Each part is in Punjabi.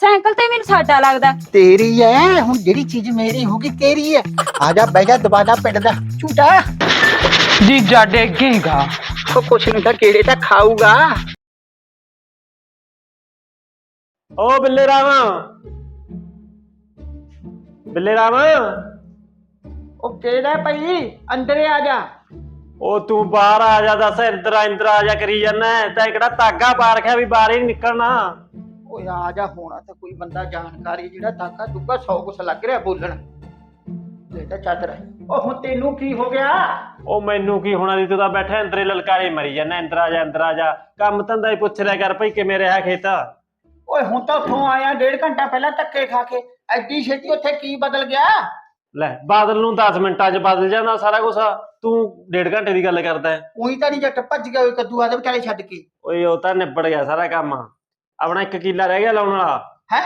ਸਾਈਕਲ ਤੇ ਮੈਨੂੰ ਸਾਡਾ ਲੱਗਦਾ। ਤੇਰੀ ਐ ਹੁਣ ਜਿਹੜੀ ਚੀਜ਼ ਮੇਰੀ ਹੋਗੀ ਤੇਰੀ ਐ। ਆ ਜਾ ਬਹਿ ਜਾ ਦਬਾਦਾ ਪਿੰਡ ਦਾ। ਝੂਟਾ। ਜੀਜਾ ਡੇਗੇਗਾ ਉਹ ਕੁਛ ਨਹੀਂ ਤਾਂ ਕਿਹੜੇ ਤਾਂ ਖਾਊਗਾ। ਓ ਬਿੱਲੇ ਰਾਮਾ। ਬਿੱਲੇ ਰਾਮਾ। ਉਹ ਕਿਹੜਾ ਪਈ ਅੰਦਰੇ ਆ ਜਾ। ਉਹ ਤੂੰ ਬਾਹਰ ਆ ਜਾ ਦੱਸ ਇੰਦਰ ਇੰਦਰ ਆ ਜਾ ਕਰੀ ਜਾਂਦਾ। ਤਾਂ ਕਿਹੜਾ ਤਾਗਾ ਪਾ ਰੱਖਿਆ ਵੀ ਬਾਹਰ ਹੀ ਨੀ ਨਿਕਲਣਾ। ਓਏ ਆ ਜਾ ਹੋਣਾ ਤਾਂ ਕੋਈ ਬੰਦਾ ਜਾਣਕਾਰੀ ਜਿਹੜਾ ਤਾਕਾ ਦੁੱਗਾ ਸੌ ਕੁਛ ਲੱਗ ਰਿਹਾ ਬੋਲਣ। ਲੈ ਤਾਂ ਚਾਦਰ ਉਹ ਹੁਣ ਤੈਨੂੰ ਕੀ ਹੋ ਗਿਆ? ਉਹ ਮੈਨੂੰ ਕੀ ਹੋਣਾ ਦੀ ਤੂੰ ਤਾਂ ਬੈਠਾ ਇੰਦਰੇ ਲਲਕਾਰੇ ਮਰੀ ਜਾਂਦਾ ਇੰਦਰ ਆ ਜਾ ਇੰਦਰ ਆ ਜਾ। ਕੰਮ ਧੰਦਾ ਹੀ ਪੁੱਛ ਲਿਆ ਕਰ ਭਈ ਕਿਵੇਂ ਰਿਹਾ ਖੇਤ? ਓਏ ਹੁਣ ਤਾਂ ਉੱਥੋਂ ਆਇਆ ਡੇਢ ਘੰਟਾ ਪਹਿਲਾਂ ਧੱਕੇ ਖਾ ਕੇ। ਐਡੀ ਛੇਤੀ ਉੱਥੇ ਕੀ ਬਦਲ ਗਿਆ? ਲੈ ਬਾਦਲ ਨੂੰ 10 ਮਿੰਟਾਂ 'ਚ ਬਦਲ ਜਾਂਦਾ ਸਾਰਾ ਕੁਝ ਤੂੰ ਡੇਢ ਘੰਟੇ ਦੀ ਗੱਲ ਕਰਦਾ ਹੈ। ਉਹੀ ਤਾਂ ਨਹੀਂ ਜੱਟ ਭੱਜ ਗਿਆ ਓਏ ਕੱਦੂ ਆਦੇ ਵਿਚਾਲੇ ਛੱਡ ਕੇ। ਓਏ ਉਹ ਤਾਂ ਨਿਬੜ ਗਿਆ ਸਾਰਾ ਕੰਮ। ਆਪਣਾ ਇੱਕ ਕਿੱਲਾ ਰਹਿ ਗਿਆ ਲਾਉਣ ਵਾਲਾ। ਹੈ?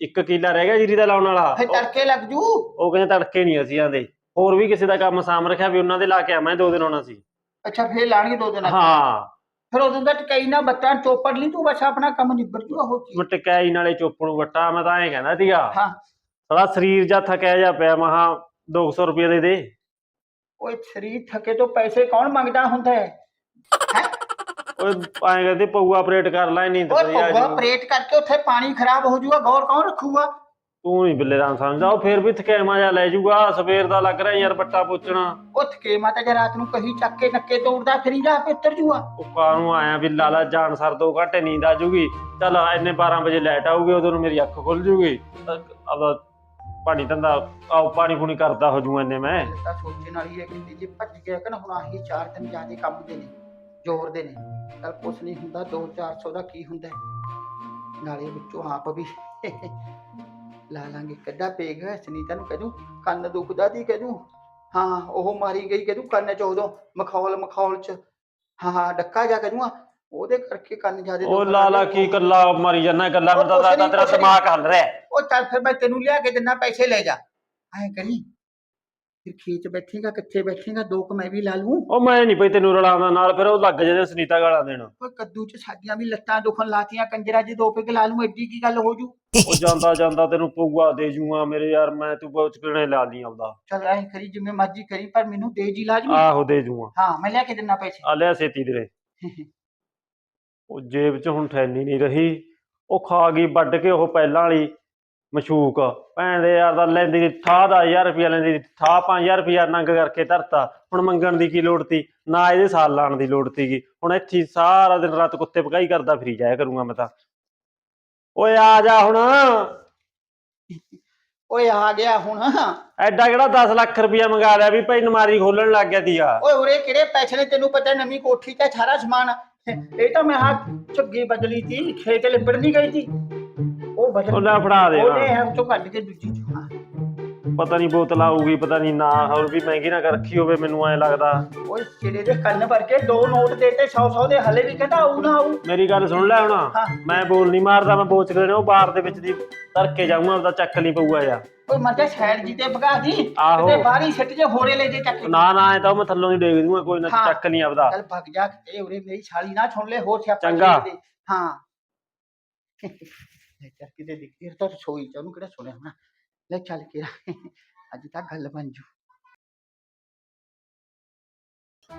ਇੱਕ ਕਿੱਲਾ ਰਹਿ ਗਿਆ ਜੀਰੀ ਦਾ ਲਾਉਣ ਵਾਲਾ। ਫੇ ਤੜਕੇ ਲੱਗ ਜੂ? ਉਹ ਕਹਿੰਦੇ ਤੜਕੇ ਨਹੀਂ ਅਸੀਂ ਆਂਦੇ। ਹੋਰ ਵੀ ਕਿਸੇ ਦਾ ਕੰਮ ਸਾਂਭ ਰੱਖਿਆ ਵੀ ਉਹਨਾਂ ਦੇ ਲਾ ਕੇ ਆਵਾਂ ਦੋ ਦਿਨ ਆਉਣਾ ਸੀ। ਅੱਛਾ ਫੇਰ ਲਾਣਗੇ ਦੋ ਦਿਨ। ਹਾਂ। ਫਿਰ ਉਦੋਂ ਦਾ ਟਕਈ ਨਾ ਬੱਤਾਂ ਚੋਪੜ ਲਈ ਤੂੰ ਬਸ ਆਪਣਾ ਕੰਮ ਨਿਬੜ ਜੂਗਾ ਹੋ ਕੀ ਮਟਕਾਈ ਨਾਲੇ ਚੁੱਪ ਨੂੰ ਵੱਟਾ ਮੈਂ ਤਾਂ ਐਂ ਕਹਿੰਦਾ ਸੀਗਾ। ਹਾਂ। ਸਾਲਾ ਸਰੀਰ ਜਾਂ ਥੱਕਿਆ ਜਾ ਪਿਆ ਮਹਾ 200 ਰੁਪਏ ਦੇ ਦੇ। ਓਏ ਸਰੀਰ ਥਕੇ ਤੋਂ ਪੈਸੇ ਕੌਣ ਮੰਗਦਾ ਹੁੰਦਾ ਹੈ? ਓਏ ਐਂ ਕਹਿੰਦੇ ਪਊਆ ਆਪਰੇਟ ਕਰ ਲੈ ਨਹੀਂ ਪੱਗਾ ਜੀ। ਪ੍ਰੇਟ ਕਰਕੇ ਉੱਥੇ ਪਾਣੀ ਖਰਾਬ ਹੋ ਜੂਗਾ ਗੌਰ ਕੌਣ ਰੱਖੂਗਾ? ਤੂੰ ਨਹੀਂ ਬਿੱਲੇ ਰਾਮ ਸਮਝਦਾ ਉਹ ਫੇਰ ਵੀ ਥਕੇਮਾ ਜਾ ਲੈ ਜੂਗਾ ਸਵੇਰ ਦਾ ਲੱਗ ਰਿਹਾ ਯਾਰ ਬੱਟਾ ਪੁੱਛਣਾ ਉਹ ਥਕੇ ਮਾਤਾ ਜੇ ਰਾਤ ਨੂੰ ਕਹੀ ਚੱਕ ਕੇ ਨੱਕੇ ਤੋੜਦਾ ਫਰੀ ਜਾ ਆਪੇ ਉੱਤਰ ਜੂਗਾ। ਉਹ ਕਾਹਨੂੰ ਆਇਆ ਵੀ ਲਾਲਾ ਜਾਨ ਸਰ ਦੋ ਘੰਟੇ ਨੀਂਦ ਆ ਜੂਗੀ। ਚੱਲ ਇੰਨੇ 12 ਵਜੇ ਲਾਈਟ ਆਊਗੀ ਉਦੋਂ ਨੂੰ ਮੇਰੀ ਅੱਖ ਖੁੱਲ ਜੂਗੀ। ਆਪਦਾ ਪਾਣੀ ਧੰਦਾ ਆਓ ਪਾਣੀ ਪੂਣੀ ਕਰਦਾ ਹੋ ਜੂ ਇੰਨੇ ਮੈਂ। ਤਾਂ ਸੋਚਣ ਵਾਲੀ ਹੈ ਕਿ ਜੇ ਭੱਜ ਗਿਆ ਕਿ ਨਾ ਹੁਣ ਆਹੀ ਚਾਰ ਦਿਨ ਜਿਆਦੇ ਕੰਮ ਦੇ ਨੇ। ਜ਼ੋਰ ਦੇ ਨੇ। ਚੱਲ ਕੁਛ ਨਹੀਂ ਹੁੰਦਾ 2-400 ਦਾ ਕੀ ਹੁੰਦਾ। ਹੈ। ਨਾਲੇ ਵਿੱਚੋਂ ਆਪ ਵੀ ਲਾ ਲਾਂਗੇ। ਕੱਡਾ ਪੇਗ ਸੁਨੀਤਾ ਨੂੰ ਕਹਦੂ ਕੰਨ ਦੁਖਦਾ ਦੀ। ਕਹਦੂ ਹਾਂ ਉਹ ਮਾਰੀ ਗਈ ਕਹਦੂ ਕੰਨ ਚ ਉਦੋਂ ਮਖੌਲ ਮਖੌਲ ਚ। ਹਾਂ ਹਾਂ ਡੱਕਾ ਜਾ ਕਹਦੂਆ ਉਹਦੇ ਕਰਕੇ ਕੰਨ ਜਿਆਦੇ ਉਹ ਲਾਲਾ ਕੀ ਕੱਲਾ ਮਰੀ ਜਾਂਦਾ ਕੱਲਾ ਉਹ ਮੈਨੂੰ ਕੁਛ ਤਾਂ ਨੀ, ਤੇਰਾ ਕੁਛ ਨੀ। ਦਿਮਾਗ ਹੱਲ ਰਿਹਾ। ਹੈ। ਉਹ ਚੱਲ ਫਿਰ ਮੈਂ ਤੈਨੂੰ ਲਿਆ ਕੇ ਦਿੰਦਾ ਪੈਸੇ ਲੈ ਜਾ। ਐਂ ਕਰੀ। ਫਿਰ ਖੇਤ ਬੈਠੇਗਾ ਕਿੱਥੇ ਬੈਠੇਗਾ ਦੋ ਕੁ ਮੈਂ ਵੀ ਲਾ ਲੂੰ ਉਹ ਮੈਂ ਨਹੀਂ ਪਈ ਤੈਨੂੰ ਰਲਾਉਂਦਾ ਨਾਲ ਫਿਰ ਉਹ ਲੱਗ ਜਾਂਦੇ ਸੁਨੀਤਾ ਗਾਲਾਂ ਦੇਣ। ਓਏ ਕੱਦੂ ਚ ਸਾਡੀਆਂ ਵੀ ਲੱਤਾਂ ਦੁਖਣ ਲਾਤੀਆਂ ਕੰਜਰਾ ਜੀ ਦੋ ਪਿਕ ਲਾ ਲੂੰ ਐਡੀ ਕੀ ਗੱਲ ਹੋ ਜੂ? ਉਹ ਜਾਂਦਾ ਜਾਂਦਾ ਤੈਨੂੰ ਪਊਆ ਦੇ ਜੂਗਾ ਮੇਰੇ ਯਾਰ ਮੈਂ ਤੂੰ ਬਹੁਤ ਕਿਹਨੇ ਲਾ ਲਈ ਆਉਂਦਾ ਚੱਲ ਐਂ ਕਰੀ ਜਿਵੇਂ ਮਰਜ਼ੀ ਕਰੀ ਪਰ ਮੈਨੂੰ ਦੇ ਜੀ ਲਾਜ਼ਮੀ। ਆਹੋ ਦੇ ਜੂਗਾ ਹਾਂ ਮੈਂ ਲਿਆ ਕੇ ਦਿੰਦਾ ਪੈਸੇ। ਆ ਲਿਆ ਛੇਤੀ ਦੇ ਉਹ ਜੇਬ 'ਚ ਹੁਣ ਠੈਨੀ ਨਹੀਂ ਰਹੀ। ਉਹ ਖਾ ਗਈ ਵੱਢ ਕੇ ਉਹ ਪਹਿਲਾਂ ਵਾਲੀ। ਮਸ਼ੂਕ। ਭੈਣ ਦੇ ਯਾਰ ਦਾ ਲੈਂਦੀ ਨੀ, ਠਾਹ ਦਾ 1000 ਰੁਪਿਆ ਲੈਂਦੀ ਨੀ, ਠਾਹ 5000 ਰੁਪਿਆ ਨੰਗ ਕਰਕੇ ਧਰਤਾ। ਹੁਣ ਮੰਗਣ ਦੀ ਕੀ ਲੋੜ ਤੀ? ਨਾ ਇਹਦੇ ਸਾਲ ਲਾਣ ਦੀ ਲੋੜ ਤੀਗੀ। ਹੁਣ ਇੱਥੇ ਹੀ ਸਾਰਾ ਦਿਨ ਰਾਤ ਕੁੱਤੇ ਭਗਾਈ ਕਰਦਾ ਫਰੀ ਜਾਇਆ ਕਰੂੰਗਾ ਮੈਂ ਤਾਂ। ਓਏ ਆ ਜਾ ਹੁਣ। ਓਏ ਆ ਗਿਆ ਹੁਣ। ਐਡਾ ਕਿਹੜਾ 10 ਲੱਖ ਰੁਪਿਆ ਮੰਗਾ ਲਿਆ ਵੀ ਭਾਈ ਨਮਾਰੀ ਖੋਲਣ ਲੱਗ ਗਿਆ ਤੀਗਾ ਓਏ ਉਰੇ ਕਿਹੜੇ ਪੈਸੇ ਨੇ ਤੈਨੂੰ ਪਤਾ ਨਵੀਂ ਕੋਠੀ ਤੇ ਸਾਰਾ ਸਮਾਨ। ਇਹ ਤਾਂ ਮੈਂ ਹਾਂ ਝੁੱਗੀ ਬਦਲੀ ਤੀ ਖੇਤ ਲਿਬੜ ਨਹੀਂ ਗਈ ਤੀ। ਉਹ ਬਦਲ ਉਹ ਫੜਾ ਦੇ ਉਹਨੇ। ਹਮ ਤੋਂ ਕੱਢ ਕੇ ਦੂਜੀ ਚ ਹਾਂ। ਪਤਾ ਨਹੀਂ ਬੋਤਲ ਆਊਗੀ ਪਤਾ ਨਹੀਂ ਨਾ ਹੋਰ ਵੀ ਮਹਿੰਗੀ ਨਾ ਕਰ ਰੱਖੀ ਹੋਵੇ ਮੈਨੂੰ ਐ ਲੱਗਦਾ ਓਏ ਸਿਰੇ ਦੇ ਕੰਨ ਭਰ ਕੇ ਦੋ ਨੋਟ ਦੇਤੇ 100 100 ਦੇ ਹਲੇ ਵੀ ਕਹਿੰਦਾ ਆਊ ਨਾ ਆਊ ਮੇਰੀ ਗੱਲ ਸੁਣ ਲੈ ਹੁਣ ਹਾਂ। ਮੈਂ ਬੋਲ ਨਹੀਂ ਮਾਰਦਾ ਮੈਂ ਬੋਚ ਕੇ ਉਹ ਬਾਰ ਦੇ ਵਿੱਚ ਦੀ ਧਰ ਕੇ ਜਾਊਂਗਾ ਉਹਦਾ ਚੱਕ ਨਹੀਂ ਪਊਗਾ ਯਾਰ ਓਏ ਮਤੇ ਸਾਈਡ ਜੀ ਤੇ ਭਗਾ ਦੀ ਆਹੋ। ਤੇ ਬਾਹਰੀ ਸਿੱਟ ਜੇ ਹੋਰੇ ਲੈ ਜੇ ਚੱਕ। ਨਾ ਨਾ ਐ ਤਾਂ ਮੈਂ ਥੱਲੋਂ ਦੀ ਡੇਗ ਦੂੰਗਾ ਕੋਈ ਨਾ ਹਾਂ। ਚੱਕ ਨਹੀਂ ਆਪਦਾ ਚੱਲ ਭੱਗ ਜਾ ਤੇ ਉਰੇ ਮੇਰੀ ਛਾਲੀ ਨਾ ਸੁਣ ਲੈ ਹੋਰ ਸਿਆਪਾ ਚੰਗਾ। ਛੇੜ ਦੇ। ਹਾਂ ਲੈ ਕਿਤੇ ਦਿਖਦੀ ਤਾਂ ਸੋਈ ਚ ਉਹਨੂੰ ਕਿਹੜਾ ਸੁਣਿਆ ਹੋਣਾ? ਲੈ ਚੱਲ ਕੇ ਅੱਜ ਤਾਂ ਗੱਲ ਬਣ ਜੂ।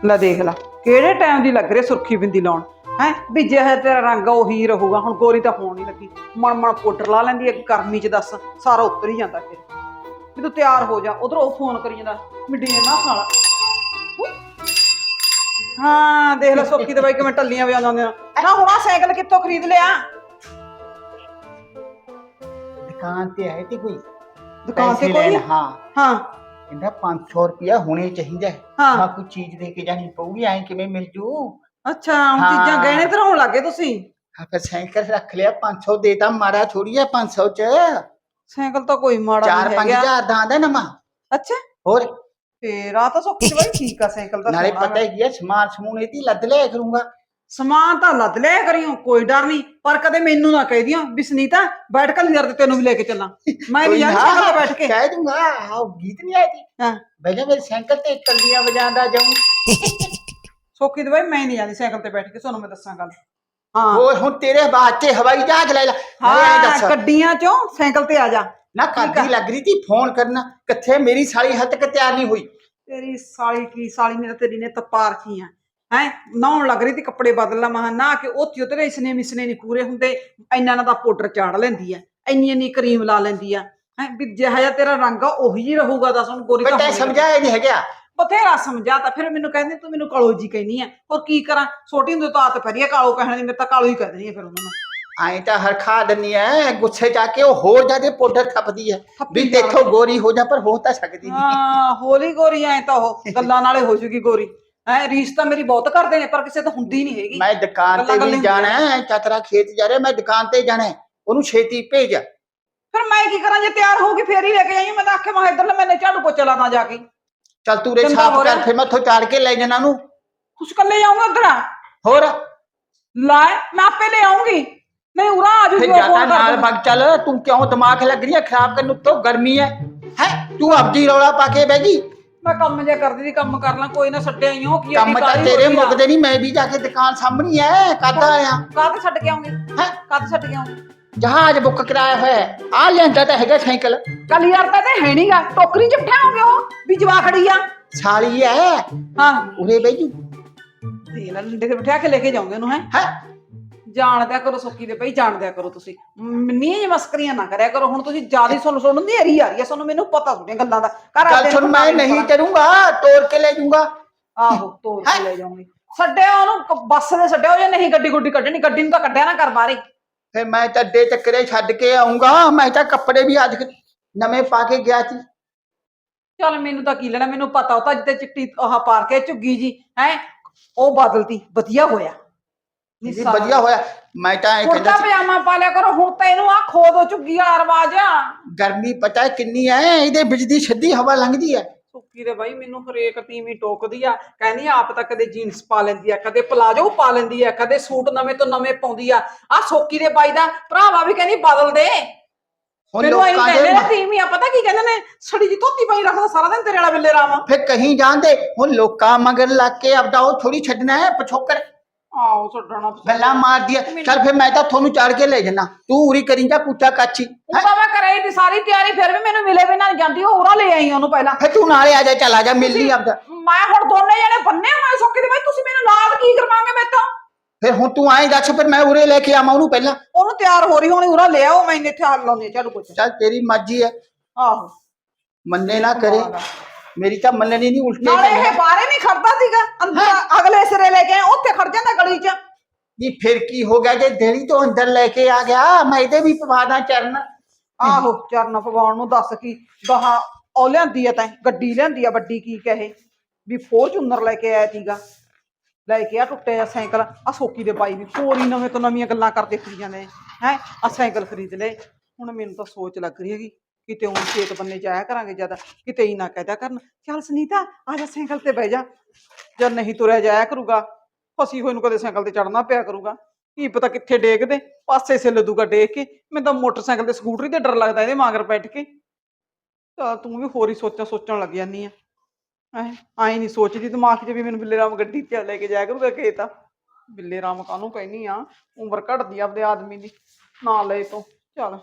ਲੈ ਦੇਖ ਲਾ, ਕਿਹੜੇ ਟਾਈਮ ਦੀ ਲੱਗ ਰਹੀ ਸੁਰਖੀ ਬਿੰਦੀ ਲਾਉਣ? ਹੈ? ਵੀ ਜਿਹੜਾ ਤੇਰਾ ਰੰਗ ਆ, ਉਹੀ ਰਹੂਗਾ। ਹੁਣ ਗੋਰੀ ਤਾਂ ਹੋਣ ਨਹੀਂ ਲੱਗੀ। ਮਣ ਮਣ ਪਾਊਡਰ ਲਾ ਲੈਂਦੀ ਹੈ ਗਰਮੀ ਚ ਦੱਸ, ਸਾਰਾ ਉੱਤਰ ਹੀ ਜਾਂਦਾ ਫਿਰ। ਵੀ ਤੂੰ ਤਿਆਰ ਹੋ ਜਾ, ਉਧਰ ਉਹ ਫੋਨ ਕਰੀ ਜਾਂਦਾ, ਮਿੱਡੀ ਨੇ ਨਾ ਖਾਲਾ ਹਾਂ, ਦੇਖ ਲੈ ਸੁਰਖੀ ਦਵਾਈ ਕਿਵੇਂ ਟੱਲੀਆਂ ਵਜਾ ਜਾਂਦੀਆਂ ਨਾ ਹੁਣ ਆਹ ਸਾਈਕਲ ਕਿੱਥੋਂ ਖਰੀਦ ਲਿਆ? ਤੇ ਆਏ ਤੇ ਕੋਈ ਦੁਕਾਨ ਤੇ ਪੈਸੇ ਕੋਈ? ਲੈਣ, ਹਾਂ। ਹਾਂ। ਕਹਿੰਦਾ 500 ਰੁਪਿਆ ਹੁਣੇ ਚਾਹੀਦਾ ਹੈ। ਹਾਂ। ਕੋਈ ਚੀਜ਼ ਦੇ ਕੇ ਜਾਣੀ ਪਊਗੀ ਐਂ ਕਿਵੇਂ ਮਿਲ ਜੂ? ਅੱਛਾ ਹੁਣ ਹਾਂ। ਚੀਜ਼ਾਂ ਗਹਿਣੇ ਧਰਾਉਣ ਲੱਗੇ ਤੁਸੀਂ? ਆ ਫਿਰ ਸਾਈਕਲ ਰੱਖ ਲਿਆ 500 ਦੇਤਾ ਮਾਰਾ ਥੋੜੀ ਆ 500 ਚ। ਸਾਈਕਲ ਤਾਂ ਕੋਈ ਮਾੜਾ ਨਹੀਂ ਹੈਗਾ। ਹਜ਼ਾਰ ਦਾ ਆਂਦਾ ਨਵਾਂ। ਅੱਛਾ। ਹੋਰ? ਫੇਰ ਆ ਤਾਂ ਸੁੱਕੀ ਦਵਾਈ ਠੀਕ ਆ ਸਾਈਕਲ ਦਾ ਨਾਲੇ ਸੋਹਣਾ ਪਤਾ ਹੀ ਹੈ ਸਮਾਨ ਸਮੂਨ ਇਹਦੀ ਲੱਦ ਲਿਆ ਕਰੂੰਗਾ। ਸਮਾਨ ਤਾਂ ਲੱਦ ਲਿਆ ਕਰੀਓ ਕੋਈ ਡਰ ਨਹੀਂ ਪਰ ਕਦੇ ਮੈਨੂੰ ਨਾ ਕਹਿ ਦਿਓ ਵੀ ਸੁਨੀਤਾ ਬੈਠ ਕੇ ਲਿਆ ਤੈਨੂੰ ਵੀ ਲੈ ਕੇ ਚੱਲਾਂ। ਮੈਂ ਵੀ ਸਾਈਕਲ ਤੇ ਬੈਠ ਕੇ। ਕਹਿ ਦੂੰਗਾ ਆਹ ਗੀਤ ਨਹੀਂ ਆਈ ਥੀ ਹਾਂ। ਪਹਿਲਾਂ ਮੇਰੇ ਸਾਈਕਲ ਤੇ ਟੱਲੀਆਂ ਵਜਾਉਂਦਾ ਜਾਊਂ। ਸੋਖੀ ਦਵਾਈ ਮੈਂ ਨਹੀਂ ਜਾਂਦੀ ਸਾਈਕਲ ਤੇ ਬੈਠ ਕੇ ਤੁਹਾਨੂੰ ਮੈਂ ਦੱਸਾਂ ਗੱਲ। ਹਾਂ। ਹੋਰ ਹੁਣ ਤੇਰੇ ਬਾਅਦ ਤੇ ਹਵਾਈ ਜਹਾਜ਼ ਲੈ ਲਾ ਹਾਂ ਗੱਡੀਆਂ ਚੋਂ ਸਾਈਕਲ ਤੇ ਆ ਜਾ। ਨਾ। ਕਾਦੀ ਲੱਗ ਰਹੀ ਸੀ ਫੋਨ ਕਰਨਾ। ਕਿੱਥੇ ਮੇਰੀ ਸਾਲੀ ਹੱਦ ਤੱਕ ਤਿਆਰ ਨਹੀਂ ਹੋਈ। ਤੇਰੀ ਸਾਲੀ ਕੀ ਸਾਲੀ ਨੇ ਤੇਰੀ ਨੇ ਤਪਾਰ ਕੀ ਆ ਹੈ ਨਹਾਉਣ ਲੱਗ ਰਹੀ ਤੇ ਕੱਪੜੇ ਬਦਲ ਲਾ ਮਹਾ ਨਾ ਕਿ ਉੱਥੇ ਉਤਰੇ ਇਸਨੇ ਮਿਸਨੇ ਨਹੀਂ ਪੂਰੇ ਹੁੰਦੇ ਇੰਨਾ ਨਾ ਦਾ ਪਾਊਡਰ ਚਾੜ ਲੈਂਦੀ ਆ ਇੰਨੀ ਇੰਨੀ ਕਰੀਮ ਲਾ ਲੈਂਦੀ ਆ ਹੈ ਵੀ ਜਿਹੜਾ ਜਿਹਾ ਤੇਰਾ ਰੰਗ ਆ ਉਹੀ ਹੀ ਰਹੂਗਾ ਦੱਸ ਹੁਣ ਗੋਰੀ ਤਾਂ ਬੇਟਾ। ਸਮਝਾਇਆ ਨਹੀਂ ਹੈਗਾ ਬਥੇਰਾ ਸਮਝਾਤਾ ਫਿਰ ਮੈਨੂੰ ਕਹਿੰਦੇ ਤੂੰ ਮੈਨੂੰ ਕਾਲੋ ਜੀ ਕਹਿਨੀ ਆ ਹੋਰ ਕੀ ਕਰਾਂ ਛੋਟੀ ਹੁੰਦੀ ਤਾਂ ਆਤ ਪਰੀ ਆ ਕਾਲੋ ਕਹਿਣ ਦੀ ਮੇਰੇ ਤਾਂ ਕਾਲੋ ਹੀ ਕਹਿ ਦੇਣੀ ਆ ਫਿਰ ਉਹਨਾਂ ਨੂੰ ਐਂ ਤਾਂ ਹਰ ਖਾ ਦਿੰਨੀ ਐ ਗੁੱਸੇ ਜਾ ਕੇ ਉਹ ਹੋਰ ਜਿਆਦੇ ਪਾਊਡਰ ਥੱਪਦੀ ਐ ਵੀ। ਦੇਖੋ ਗੋਰੀ ਹੋ ਜਾ ਪਰ ਹੋ ਤਾਂ ਸਕਦੀ ਨਹੀਂ ਹਾਂ ਹੋਲੀ ਗੋਰੀ ਐ ਤਾਂ ਉਹ ਗੱਲਾਂ ਨਾਲੇ ਹੋ ਜੂਗੀ ਗੋਰੀ ਐ ਰੀਸ ਤਾਂ ਮੇਰੀ ਬਹੁਤ ਕਰਦੇ ਨੇ ਪਰ ਕਿਸੇ ਤੋਂ ਹੁੰਦੀ ਨਹੀਂ ਹੈਗੀ। ਮੈਂ ਦੁਕਾਨ ਤੇ ਗੱਲਾਂ ਵੀ ਗੱਲਾਂ ਜਾਣਾ ਹੈ ਚਤਰਾ ਖੇਤ ਜਾ ਰਿਹਾ ਮੈਂ ਦੁਕਾਨ ਤੇ ਜਾਣਾ ਹੈ। ਉਹਨੂੰ ਛੇਤੀ ਭੇਜ। ਫਿਰ ਮੈਂ ਕੀ ਕਰਾਂ ਜੇ ਤਿਆਰ ਹੋਊਗੀ ਫੇਰ ਹੀ ਲੈ ਕੇ ਆਈ ਮੈਂ ਤਾਂ ਆਖੇ ਮੈਂ ਇੱਧਰ ਲੈ ਮੈਨੇ ਝਾੜੂ ਪੋਚਾ ਲਾਣਾ ਜਾ ਕੇ। ਚੱਲ ਤੂੰ ਰੇ ਚੰਗਾ ਸਾਫ਼ ਹੋ ਕਰ ਰਿਹਾ। ਫਿਰ ਮੈਂ ਉੱਥੋਂ ਚਾੜ ਕੇ ਲੈ ਜਾਣਾ ਨੂੰ ਕੁਛ ਕੱਲੇ ਜਾਊਂਗਾ ਉਧਰ? ਹੋਰ? ਲੈ ਮੈਂ ਆਪੇ ਲੈ ਆਉਂਗੀ। ਨਹੀਂ ਉਰਾ ਆ ਫਿਰ ਜੂਗੀ ਜਾਤਾ ਨਾਲ ਭਗ ਚੱਲ ਤੂੰ ਕਿਉਂ ਦਿਮਾਗ ਲੱਗ ਰਹੀ ਹੈ ਖਰਾਬ ਕਰਨ ਉੱਤੋਂ ਗਰਮੀ ਹੈ। ਹੈ ਤੂੰ ਆਪਦੀ ਰੌਲਾ ਪਾ ਕੇ ਬਹਿ ਗਈ। ਮੈਂ ਕੰਮ ਜੇ ਕਰਦੀ ਦੀ ਕੰਮ ਕਰ ਲਾਂ ਕੋਈ ਨਾ ਛੱਡਿਆ ਹੀ ਹੋ ਕੀ ਕੰਮ ਤਾਂ ਤੇਰੇ ਮੁੱਕਦੇ ਨਹੀਂ ਮੈਂ ਵੀ ਜਾ ਕੇ ਦੁਕਾਨ ਸਾਹਮਣੀ ਹੈ ਕਾਦਾ ਆਇਆ? ਕਾਹਤੇ ਛੱਡ ਕੇ ਆਉਂਗੀ? ਹੈ? ਕਾਹਤੇ ਛੱਡ ਕੇ ਆਉਂਗੀ? ਜਹਾਜ਼ ਬੁੱਕ ਕਰਾਇਆ ਹੋਇਆ ਆ ਲਿਆਂਦਾ ਤਾਂ ਹੈਗਾ ਸਾਈਕਲ। ਕੱਲ ਯਾਰ ਤਾਂ ਤੇ ਹੈ ਨਹੀਂਗਾ ਟੋਕਰੀ ਚ ਬਿਠਾਉਂਗੇ ਉਹ ਵੀ ਜਵਾ ਖੜੀ ਆ। ਸਾਲੀ ਹੈ ਹਾਂ। ਉਰੇ ਬਹਿ ਜੂ। ਦੇ ਲੈ ਡੰਡੇ ਤੇ ਬਿਠਾ ਕੇ ਲੈ ਕੇ ਜਾਉਂਗੇ ਉਹਨੂੰ ਹੈ? ਹੈ? ਜਾਣ ਦਿਆ ਕਰੋ ਸੁੱਕੀ ਦੇ ਪਈ ਜਾਣ ਦਿਆ ਕਰੋ ਤੁਸੀਂ। ਨੀਂ ਮਸਕਰੀਆਂ ਨਾ ਕਰਿਆ ਕਰੋ ਹੁਣ ਤੁਸੀਂ ਜ਼ਿਆਦਾ ਸੁਣ ਸੁਣਨ ਦੀ ਹਰੀ ਆ ਰਹੀ ਹੈ ਤੁਹਾਨੂੰ ਮੈਨੂੰ ਪਤਾ ਤੁਹਾਡੀਆਂ ਗੱਲਾਂ ਦਾ। ਘਰ ਕੱਲ ਸੁਣ ਮੈਂ ਨਹੀਂ ਕਰੂੰਗਾ ਤੋੜ ਕੇ ਲੈ ਜਾਊਂਗਾ। ਆਹੋ ਤੋੜ ਕੇ ਲੈ ਜਾਉਂਗੀ ਛੱਡਿਆ ਉਹਨੂੰ ਬੱਸ ਦੇ ਛੱਡਿਆ ਜੇ ਨਹੀਂ ਗੱਡੀ ਗੁੱਡੀ ਕੱਢਣੀ ਗੱਡੀ ਨੂੰ ਤਾਂ ਕੱਢਿਆ ਨਾ ਕਰ ਬਾਹਰ ਹੀ। ਫਿਰ ਮੈਂ ਤਾਂ ਅੱਡੇ ਚੱਕਰੇ ਛੱਡ ਕੇ ਆਉਂਗਾ ਮੈਂ ਤਾਂ ਕੱਪੜੇ ਵੀ ਅੱਜ ਨਵੇਂ ਪਾ ਕੇ ਗਿਆ ਸੀ। ਚੱਲ ਮੈਨੂੰ ਤਾਂ ਕੀ ਲੈਣਾ ਮੈਨੂੰ ਪਤਾ ਉਹ ਤਾਂ ਜਿੱਤੇ ਚਿੱਟੀ ਆਹ ਪਾਰ ਕੇ ਝੁੱਗੀ ਜੀ ਹੈ? ਉਹ ਬਦਲਤੀ ਵਧੀਆ ਹੋਇਆ। ਨੀ ਜੀ ਸਾਰਾ- ਵਧੀਆ ਹੋਇਆ। ਮੈਂ ਤਾਂ ਇਹ ਕੁੜਤਾ ਕਹਿੰਦਾ ਸੀ ਪਜਾਮਾ ਪਾ ਲਿਆ ਕਰੋ ਹੁਣ ਤਾਂ ਇਹਨੂੰ ਆ ਖੋਦੋ ਝੁੱਗੀ ਵਾਲਾ ਰਵਾਜ ਆ। ਗਰਮੀ ਪਤਾ ਹੈ ਕਿੰਨੀ ਹੈ ਇਹਦੇ ਵਿੱਚ ਦੀ ਸਿੱਧੀ ਹਵਾ ਲੰਘਦੀ ਹੈ ਸੁੱਕੀ ਦੇ ਬਾਈ ਮੈਨੂੰ ਹਰੇਕ ਤੀਵੀਂ ਟੋਕਦੀ ਆ। ਕਹਿੰਦੀ ਆ ਆਪ ਤਾਂ ਕਦੇ ਜੀਨਸ ਪਾ ਲੈਂਦੀ ਆ ਕਦੇ ਪਲਾਜੋ ਪਾ ਲੈਂਦੀ ਆ ਕਦੇ ਸੂਟ ਨਵੇਂ ਤੋਂ ਨਵੇਂ ਪਾਉਂਦੀ ਆ। ਆ ਸੋਕੀ ਦੇ ਬਾਈ ਦਾ ਭਰਾਵਾ ਵੀ ਕਹਿੰਦੀ ਬਦਲ ਦੇ। ਹੁਣ ਮੈਨੂੰ ਆਈ ਲੋਕਾਂ ਕਹਿੰਦੇ ਦੇ ਨੇ ਤੀਵੀਂ ਆ ਪਤਾ ਕੀ ਕਹਿੰਦੇ ਨੇ? ਜੀ ਧੋਤੀ ਪਾਈ ਰੱਖਦਾ ਸਾਰਾ ਦਿਨ ਤੇਰੇ ਵਾਲਾ ਬਿੱਲੇ ਰਾਵਾ ਫਿਰ ਕਹੀਂ ਜਾਂਦੇ ਹੁਣ ਲੋਕਾਂ ਮਗਰ ਲੱਗ ਕੇ ਆਪਦਾ ਉਹ ਥੋੜੀ ਛੱਡਣਾ ਹੈ ਪਛੋਕਰ ਆਓ ਛੱਡਣਾ ਗੱਲਾਂ ਮਾਰਦੀ ਹੈ ਚੱਲ ਫਿਰ ਮੈਂ ਤਾਂ ਤੁਹਾਨੂੰ ਚਾੜ ਕੇ ਲੈ ਜਾਣਾ ਤੂੰ ਉਰੀ ਕਰੀ ਜਾ ਕੁੱਤਾ ਕਾਚੀ। ਉਹ ਤਾਂ ਮੈਂ ਕਰਾਈ ਦੀ ਸਾਰੀ ਤਿਆਰੀ ਫਿਰ ਵੀ ਮੈਨੂੰ ਮਿਲੇ ਬਿਨਾਂ ਨੀ ਜਾਂਦੀ ਉਹ ਉਰਾ ਲੈ ਆਈ ਉਹਨੂੰ ਪਹਿਲਾਂ। ਫਿਰ ਤੂੰ ਨਾਲੇ ਆ ਜਾ ਚੱਲ ਆ ਜਾ ਮਿਲ ਲਈ ਆਪਦਾ। ਮੈਂ ਹੁਣ ਦੋਨੇ ਜਣੇ ਬੰਨੇ ਹੋਏ ਸੋਕੀ ਦੇ ਬਾਈ ਤੁਸੀਂ ਮੈਨੂੰ ਨਾਲ ਕੀ ਕਰਵਾਓਗੇ ਮੈਥੋਂ ਫਿਰ ਹੁਣ ਤੂੰ ਆਏ ਦੱਸ ਫਿਰ ਮੈਂ ਉਰੇ ਲੈ ਕੇ ਆਵਾਂ ਉਹਨੂੰ ਪਹਿਲਾਂ। ਉਹਨੂੰ ਤਿਆਰ ਹੋ ਰਹੀ ਹੋਣੀ ਉਰਾ ਲੈ ਆਓ ਮੈਂ ਇੱਥੇ ਹੱਲ ਲਾਉਣੀ ਚੱਲ ਕੁਛ ਚੱਲ ਤੇਰੀ ਮਰਜ਼ੀ ਹੈ ਆਹੋ। ਮੰਨੇ ਨਾ ਕਰੇ। ਮੇਰੀ ਤਾਂ ਮੰਨਣੀ ਨਹੀਂ ਉਲਟੇ ਨਾਲੇ ਇਹ। ਬਾਹਰੇ ਨਹੀਂ ਖੜਦਾ ਸੀਗਾ। ਅੰਦਰ ਅਗਲੇ ਸਿਰੇ ਲੈ ਕੇ ਉੱਥੇ ਖੜ ਜਾਂਦਾ ਗਲੀ 'ਚ। ਨਹੀਂ ਫਿਰ ਕੀ ਹੋ ਗਿਆ ਜੇ ਦੇਣੀ ਤੋਂ ਅੰਦਰ ਲੈ ਕੇ ਆ ਗਿਆ? ਮੈਂ ਇਹਦੇ ਵੀ ਪਵਾ ਦਾਂ ਚਰਨ। ਆਹੋ ਚਰਨ ਪਵਾਉਣ ਨੂੰ ਦੱਸ ਕੀ ਗਾਹਾਂ ਉਹ ਲਿਆਂਦੀ ਆ ਤੈਂ ਗੱਡੀ ਲਿਆਂਦੀ ਆ ਵੱਡੀ ਕੀ ਕਹੇ। ਵੀ ਫੋਰਚੂਨਰ ਲੈ ਕੇ ਆਇਆ ਸੀਗਾ। ਲੈ ਕੇ ਆ ਟੁੱਟੇ ਆ ਸਾਈਕਲ ਆ ਸੋਕੀ ਦੇ ਬਾਈ ਵੀ ਕੋਰੀ ਨਵੇਂ ਤੋਂ ਨਵੀਆਂ ਗੱਲਾਂ ਕਰਦੇ ਫਿਰੀ ਜਾਂਦੇ ਹੈ ਆ ਸਾਈਕਲ ਖਰੀਦ ਲਏ। ਹੁਣ ਮੈਨੂੰ ਤਾਂ ਸੋਚ ਲੱਗ ਰਹੀ ਹੈਗੀ ਕਿਤੇ ਹੁਣ ਖੇਤ ਬੰਨੇ ਜਾਇਆ ਕਰਾਂਗੇ ਜ਼ਿਆਦਾ, ਕਿਤੇ ਹੀ ਨਾ ਕਹਿਦਾ ਕਰਨ। ਚੱਲ ਸੁਨੀਤਾ, ਆ ਜਾ ਸਾਈਕਲ ਤੇ ਬਹਿ ਜਾ। ਜਦ ਨਹੀਂ ਤੁਰਿਆ ਜਾਇਆ ਕਰੂਗਾ, ਫਸੀ ਹੋਈ ਨੂੰ ਕਦੇ ਸਾਈਕਲ ਤੇ ਚੜਨਾ ਪਿਆ ਕਰੂਗਾ। ਕੀ ਪਤਾ ਕਿੱਥੇ ਡੇਗਦੇ, ਪਾਸੇ ਸੇ ਦੂਗਾ ਡੇਗ ਕੇ। ਮੈਨੂੰ ਤਾਂ ਮੋਟਰਸਾਈਕਲ ਤੇ ਸਕੂਟਰੀ ਤੇ ਡਰ ਲੱਗਦਾ ਇਹਦੇ ਮਗਰ ਬੈਠ ਕੇ। ਤਾਂ ਤੂੰ ਵੀ ਹੋਰ ਹੀ ਸੋਚਾਂ ਸੋਚਣ ਲੱਗ ਜਾਂਦੀ ਆ। ਐ ਆਈ ਨਹੀਂ ਸੋਚਦੀ, ਦਿਮਾਗ 'ਚ ਵੀ ਮੈਨੂੰ ਬਿੱਲੇ ਰਾਮ ਗੱਡੀ ਤੇ ਲੈ ਕੇ ਜਾਇਆ ਕਰੂਗਾ ਖੇਤ ਬਿੱਲੇ ਰਾਮ ਕਾਹਨੂੰ ਕਹਿਨੀ ਆ? ਉਮਰ ਘਟਦੀ ਆਪਦੇ ਆਦਮੀ ਦੀ। ਨਾ ਲੈ ਤੋਂ। ਚੱਲ।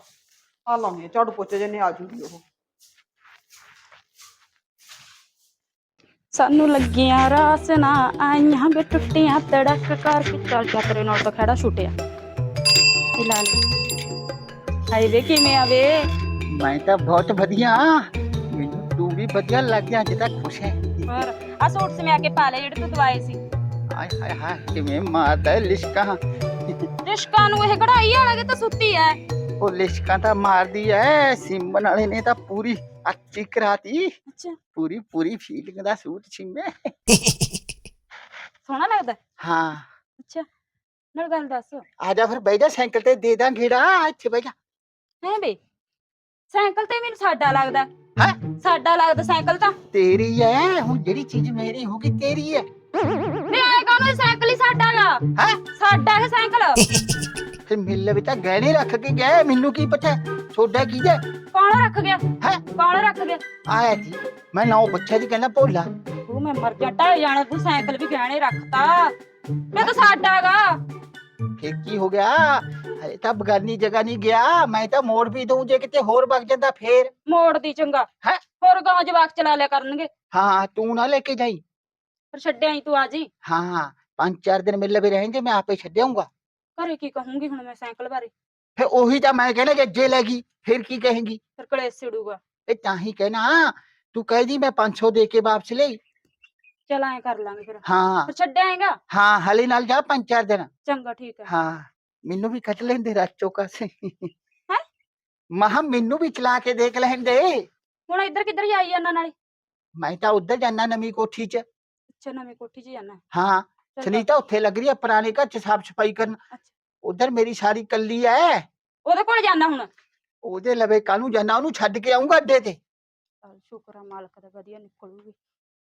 ਆ ਲਾਉਣੀ ਆ ਝਾੜੂ ਪੋਚੇ ਜਨੇ ਆ ਜੂਗੀ ਉਹ ਸਾਨੂੰ ਲੱਗੀਆਂ ਰਾਸਨਾ ਆਈਆਂ ਵੇ ਟੁੱਟੀਆਂ ਤੜਕ ਕਰਕੇ ਚੱਲ ਚੱਕਰੇ ਨਾਲ ਤਾਂ ਖੜਾ ਛੁੱਟਿਆ ਇਹ ਲਾ ਲੈ ਹਾਏ ਵੇ ਕਿਵੇਂ ਆ ਵੇ ਮੈਂ ਤਾਂ ਬਹੁਤ ਵਧੀਆ ਮੈਨੂੰ ਤੂੰ ਵੀ ਵਧੀਆ ਲੱਗ ਗਿਆ ਅੱਜ ਤੱਕ ਖੁਸ਼ ਹੈ ਹੋਰ ਆ ਸੂਟ ਸਮਿਆ ਕੇ ਪਾ ਲੈ ਜਿਹੜੇ ਤੂੰ ਦਵਾਏ ਸੀ ਹਾਏ ਹਾਏ ਹਾਏ ਕਿਵੇਂ ਮਾਰਦਾ ਹੈ ਲਿਸ਼ਕਾਂ ਰਿਸ਼ਕਾ ਨੂੰ ਇਹ ਕਢਾਈ ਵਾਲਾ ਕਿ ਤਾਂ ਸੁੱਤੀ ਐ ਉਹ ਲਿਸ਼ਕਾਂ ਤਾਂ ਮਾਰਦੀ ਐ ਸਿੰਮਨ ਵਾਲੇ ਨੇ ਤਾਂ ਪੂਰੀ ਅੱਛੀ ਕਰਾਤੀ। ਅੱਛਾ। ਪੂਰੀ ਪੂਰੀ ਫੀਲਿੰਗ ਦਾ ਸੂਟ ਸਿੰਮੇ ਸੋਹਣਾ ਲੱਗਦਾ? ਹਾਂ। ਅੱਛਾ ਨਾਲ ਗੱਲ ਦੱਸ। ਆ ਜਾ ਫਿਰ ਬਹਿ ਜਾ ਸਾਈਕਲ ਤੇ ਦੇ ਦਾਂ ਘੇੜਾ ਇੱਥੇ ਬਹਿ ਜਾ। ਹੈ ਵੇ ਸਾਈਕਲ ਤੇ ਮੈਨੂੰ ਸਾਡਾ ਲੱਗਦਾ। ਹੈਂ? ਸਾਡਾ ਲੱਗਦਾ ਸਾਈਕਲ ਤਾਂ। ਤੇਰੀ ਐ ਹੁਣ ਜਿਹੜੀ ਚੀਜ਼ ਮੇਰੀ ਹੋਗੀ ਤੇਰੀ ਐ। ਵੇ ਆਏ ਕਾਹਨੂੰ ਸਾਈਕਲ ਹੀ ਸਾਡਾਗਾ ਹੈਂ? ਸਾਡਾ ਹੈ ਸਾਈਕਲ। ਫਿਰ ਮਿਲ ਵਿੱਚ ਤਾਂ ਗਹਿਣੇ ਰੱਖ ਕੇ ਗਏ ਮੈਨੂੰ ਕੀ ਪਤਾ ਛੋਡਾ ਕੀ ਜੇ ਕੌਣ ਰੱਖ ਗਿਆ ਹੈਂ? ਕੌਣ ਰੱਖ ਗਿਆ ਆਇਆ ਜੀ ਮੈਂ ਨਾ ਪੁੱਛਿਆ ਜੀ ਕਹਿੰਦਾ ਭੋਲਾ ਤੂੰ ਮੈਂ ਮਰ ਜਾ ਢਾਈ ਜਾਣਾ ਤੂੰ ਸਾਈਕਲ ਵੀ ਗਹਿਣੇ ਰੱਖਤਾ ਮੈਂ ਤਾਂ ਸਾਡਾਗਾ ਫੇਰ ਕੀ ਹੋ ਗਿਆ ਹਲੇ ਤਾਂ ਬਗਾਨੀ ਜਗ੍ਹਾ ਨਹੀਂ ਗਿਆ ਮੈਂ ਤਾਂ ਮੋੜ ਵੀ ਦਊਂ ਜੇ ਕਿਤੇ ਹੋਰ ਵਗ ਜਾਂਦਾ ਫੇਰ ਮੋੜ ਦੀ ਚੰਗਾ ਹੈਂ? ਹੋਰ ਗਾਂ ਜਵਾਕ ਚਲਾ ਲਿਆ ਕਰਨਗੇ ਹਾਂ ਤੂੰ ਨਾ ਲੈ ਕੇ ਜਾਈ ਫਿਰ ਛੱਡਿਆ ਹੀ ਤੂੰ ਆ ਜੀ ਹਾਂ ਪੰਜ ਚਾਰ ਦਿਨ ਮਿਲ ਵੀ ਰਹਿਣਗੇ ਮੈਂ ਆਪੇ ਛੱਡ ਆਊਂਗਾ ਘਰੇ ਕੀ ਕਹੂੰਗੀ ਹੁਣ ਮੈਂ ਸਾਈਕਲ ਬਾਰੇ? ਫੇਰ ਉਹੀ ਤਾਂ ਮੈਂ ਕਹਿੰਦਾ ਜੇ ਜੇ ਲੈ ਗਈ ਫਿਰ ਕੀ ਕਹੇਂਗੀ? ਫਿਰ ਕਲੇਸ਼ ਛਿੜੂਗਾ ਇਹ ਤਾਂ ਹੀ ਕਹਿਣਾ ਤੂੰ ਕਹਿਦੀ ਮੈਂ 500 ਦੇ ਕੇ ਵਾਪਸ ਲਈ। ਚਲ ਐਂ ਕਰ ਲਾਂਗੇ ਫਿਰ। ਹਾਂ। ਫਿਰ ਛੱਡ ਆਏਗਾ? ਹਾਂ ਹਲੇ ਨਾਲ ਜਾ ਪੰਜ ਚਾਰ ਦਿਨ। ਚੰਗਾ ਠੀਕ ਹੈ ਹਾਂ ਮੈਨੂੰ ਵੀ ਕੱਟ ਲੈਂਦੇ ਰਾਚੋ ਕਾਸੇ ਹੈਂ? ਮਹਾ ਮੈਨੂੰ ਵੀ ਚਲਾ ਕੇ ਦੇਖ ਲੈਂਦੇ। ਹੁਣ ਇੱਧਰ ਕਿੱਧਰ ਜਾਈ ਜਾਂਦਾ ਨਾਲੇ? ਮੈਂ ਤਾਂ ਉੱਧਰ ਜਾਣਾ ਨਵੀਂ ਕੋਠੀ 'ਚ। ਅੱਛਾ ਨਵੀਂ ਕੋਠੀ 'ਚ ਜਾਣਾ। ਹਾਂ। ਸੁਨੀਤਾ ਉੱਥੇ ਲੱਗ ਰਹੀ ਹੈ ਪੁਰਾਣੇ ਘਰ 'ਚ ਸਾਫ਼ ਸਫ਼ਾਈ ਕਰਨ। ਉਧਰ ਮੇਰੀ ਸਾਰੀ ਕੱਲੀ ਐ। ਉਹਦੇ ਕੋਲ ਜਾਣਾ ਹੁਣ? ਉਹਦੇ ਲਵੇ ਕਾਹਨੂੰ ਜਾਣਾ ਉਹਨੂੰ ਛੱਡ ਕੇ ਆਉਂਗਾ ਅੱਡੇ ਤੇ। ਚੱਲ ਸ਼ੁਕਰ ਆ ਮਾਲਕ ਦਾ ਵਧੀਆ ਨਿਕਲੂਗੀ।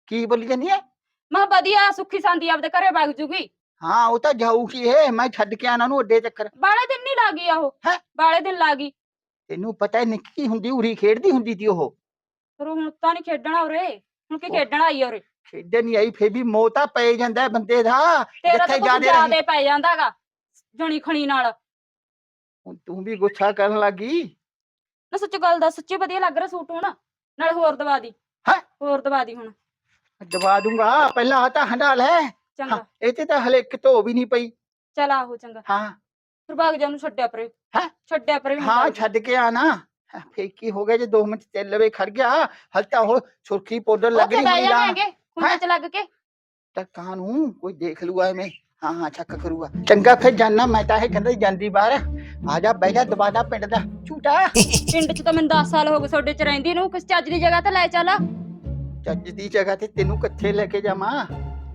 ਕੀ ਬੋਲੀ ਜਾਂਦੀ ਹੈ ਮੈਂ ਕਿਹਾ ਵਧੀਆ ਸੁੱਖੀ ਸੰਦੀ ਆਪਦੇ ਘਰੇ ਵਗ ਜੂਗੀ। ਹਾਂ ਉਹ ਤਾਂ ਜਾਊਗੀ ਇਹ ਮੈਂ ਛੱਡ ਕੇ ਆਣਾ ਨੂੰ ਅੱਡੇ ਚੱਕਰ। ਬਾਲੇ ਦਿਨ ਨਹੀਂ ਲੱਗੀ ਆ ਉਹ? ਹੈਂ? ਬਾਲੇ ਦਿਨ ਲੱਗੀ ਤੈਨੂੰ ਪਤਾ ਹੈ ਨਿੱਕੀ ਹੁੰਦੀ ਉਰੀ ਖੇਡਦੀ ਹੁੰਦੀ ਤੀ ਉਹ। ਪਰ ਹੁਣ ਤਾਂ ਨਹੀਂ ਖੇਡਣਾ ਉਰੇ। ਹੁਣ ਕੀ ਉਹ- ਖੇਡਣਾ ਆਈ ਆ ਉਰੇ? ਖੇਡਣ ਨਹੀਂ ਆਈ ਫੇਰ ਵੀ ਮੋਹ ਤਾਂ ਪੈ ਜਾਂਦਾ ਹੈ ਬੰਦੇ ਦਾ ਤੇਰਾ ਤਾਂ ਜਿੱਥੇ ਕੁਝ ਜਾਦੇ ਜ਼ਿਆਦੇ ਪੈ ਜਾਂਦਾਗਾ ਜਣੀ ਖਣੀ ਨਾਲ। ਹੁਣ ਤੂੰ ਵੀ ਗੁੱਸਾ ਕਰਨ ਲੱਗੀ। ਨਾ ਸੱਚ ਗੱਲ ਦੱਸ ਸੱਚੀ ਵਧੀਆ ਲੱਗ ਰਿਹਾ ਸੂਟ ਹੁਣ ਨਾਲ ਹੋਰ ਦਵਾ ਦੀ। ਹੈਂ? ਹੋਰ ਦਵਾ ਦੀ ਹੁਣ। ਦਵਾ ਦੂੰਗਾ ਪਹਿਲਾਂ ਆ ਤਾਂ ਹੰਡਾ ਲੈ। ਚੰਗਾ। ਇਹ ਤੇ ਤਾਂ ਹਲੇ ਇੱਕ ਧੋ ਵੀ ਨਹੀਂ ਪਈ। ਚਲ ਆਹੋ ਚੰਗਾ। ਹਾਂ। ਫਿਰ ਭਾਗ ਜਾ ਨੂੰ ਛੱਡਿਆ ਪਰੇ। ਹੈਂ? ਛੱਡਿਆ ਪਰੇ ਹਾਂ ਭਾਗ ਜਾ। ਛੱਡ ਕੇ ਆਣਾ। ਫੇਰ ਕੀ ਹੋ ਗਿਆ ਜੇ 2 ਮਿੰਟ ਚੱਲ ਲਵੇ ਖੜ ਗਿਆ ਹਲ ਤਾਂ ਉਹ ਸੁਰਖੀ ਪਾਊਡਰ ਲੱਗ ਉੱਥੇ ਰਹੀ ਬਹਿ ਹੋਈ ਖੁੰਡੇ ਚ ਲੱਗ ਕੇ? ਤਾਂ ਕਾਨੂੰ ਕੋਈ ਦੇਖ ਲੂਗਾ ਐਵੇਂ। ਹਾਂ ਹਾਂ ਚੱਕ ਕਰੂਗਾ। ਚੰਗਾ ਫਿਰ ਜਾਨਾ ਮੈਂ ਤਾਂ ਇਹ ਕਹਿੰਦਾ ਜਾਂਦੀ ਬਾਹਰ। ਆ ਜਾ ਬਹਿ ਜਾ ਦਵਾਦਾ ਪਿੰਡ ਦਾ। ਝੂਟਾ। ਪਿੰਡ ਚ ਤਾਂ ਮੈਨੂੰ 10 ਸਾਲ ਹੋ ਗਏ ਤੁਹਾਡੇ ਚ ਰਹਿੰਦੀ ਨੂੰ। ਕਿਸ ਚੱਜ ਦੀ ਜਗ੍ਹਾ ਤੇ ਲੈ ਚੱਲ? ਚੱਜ ਦੀ ਜਗ੍ਹਾ ਤੇ ਤੈਨੂੰ ਕਿੱਥੇ ਲੈ ਕੇ ਜਾਵਾਂ?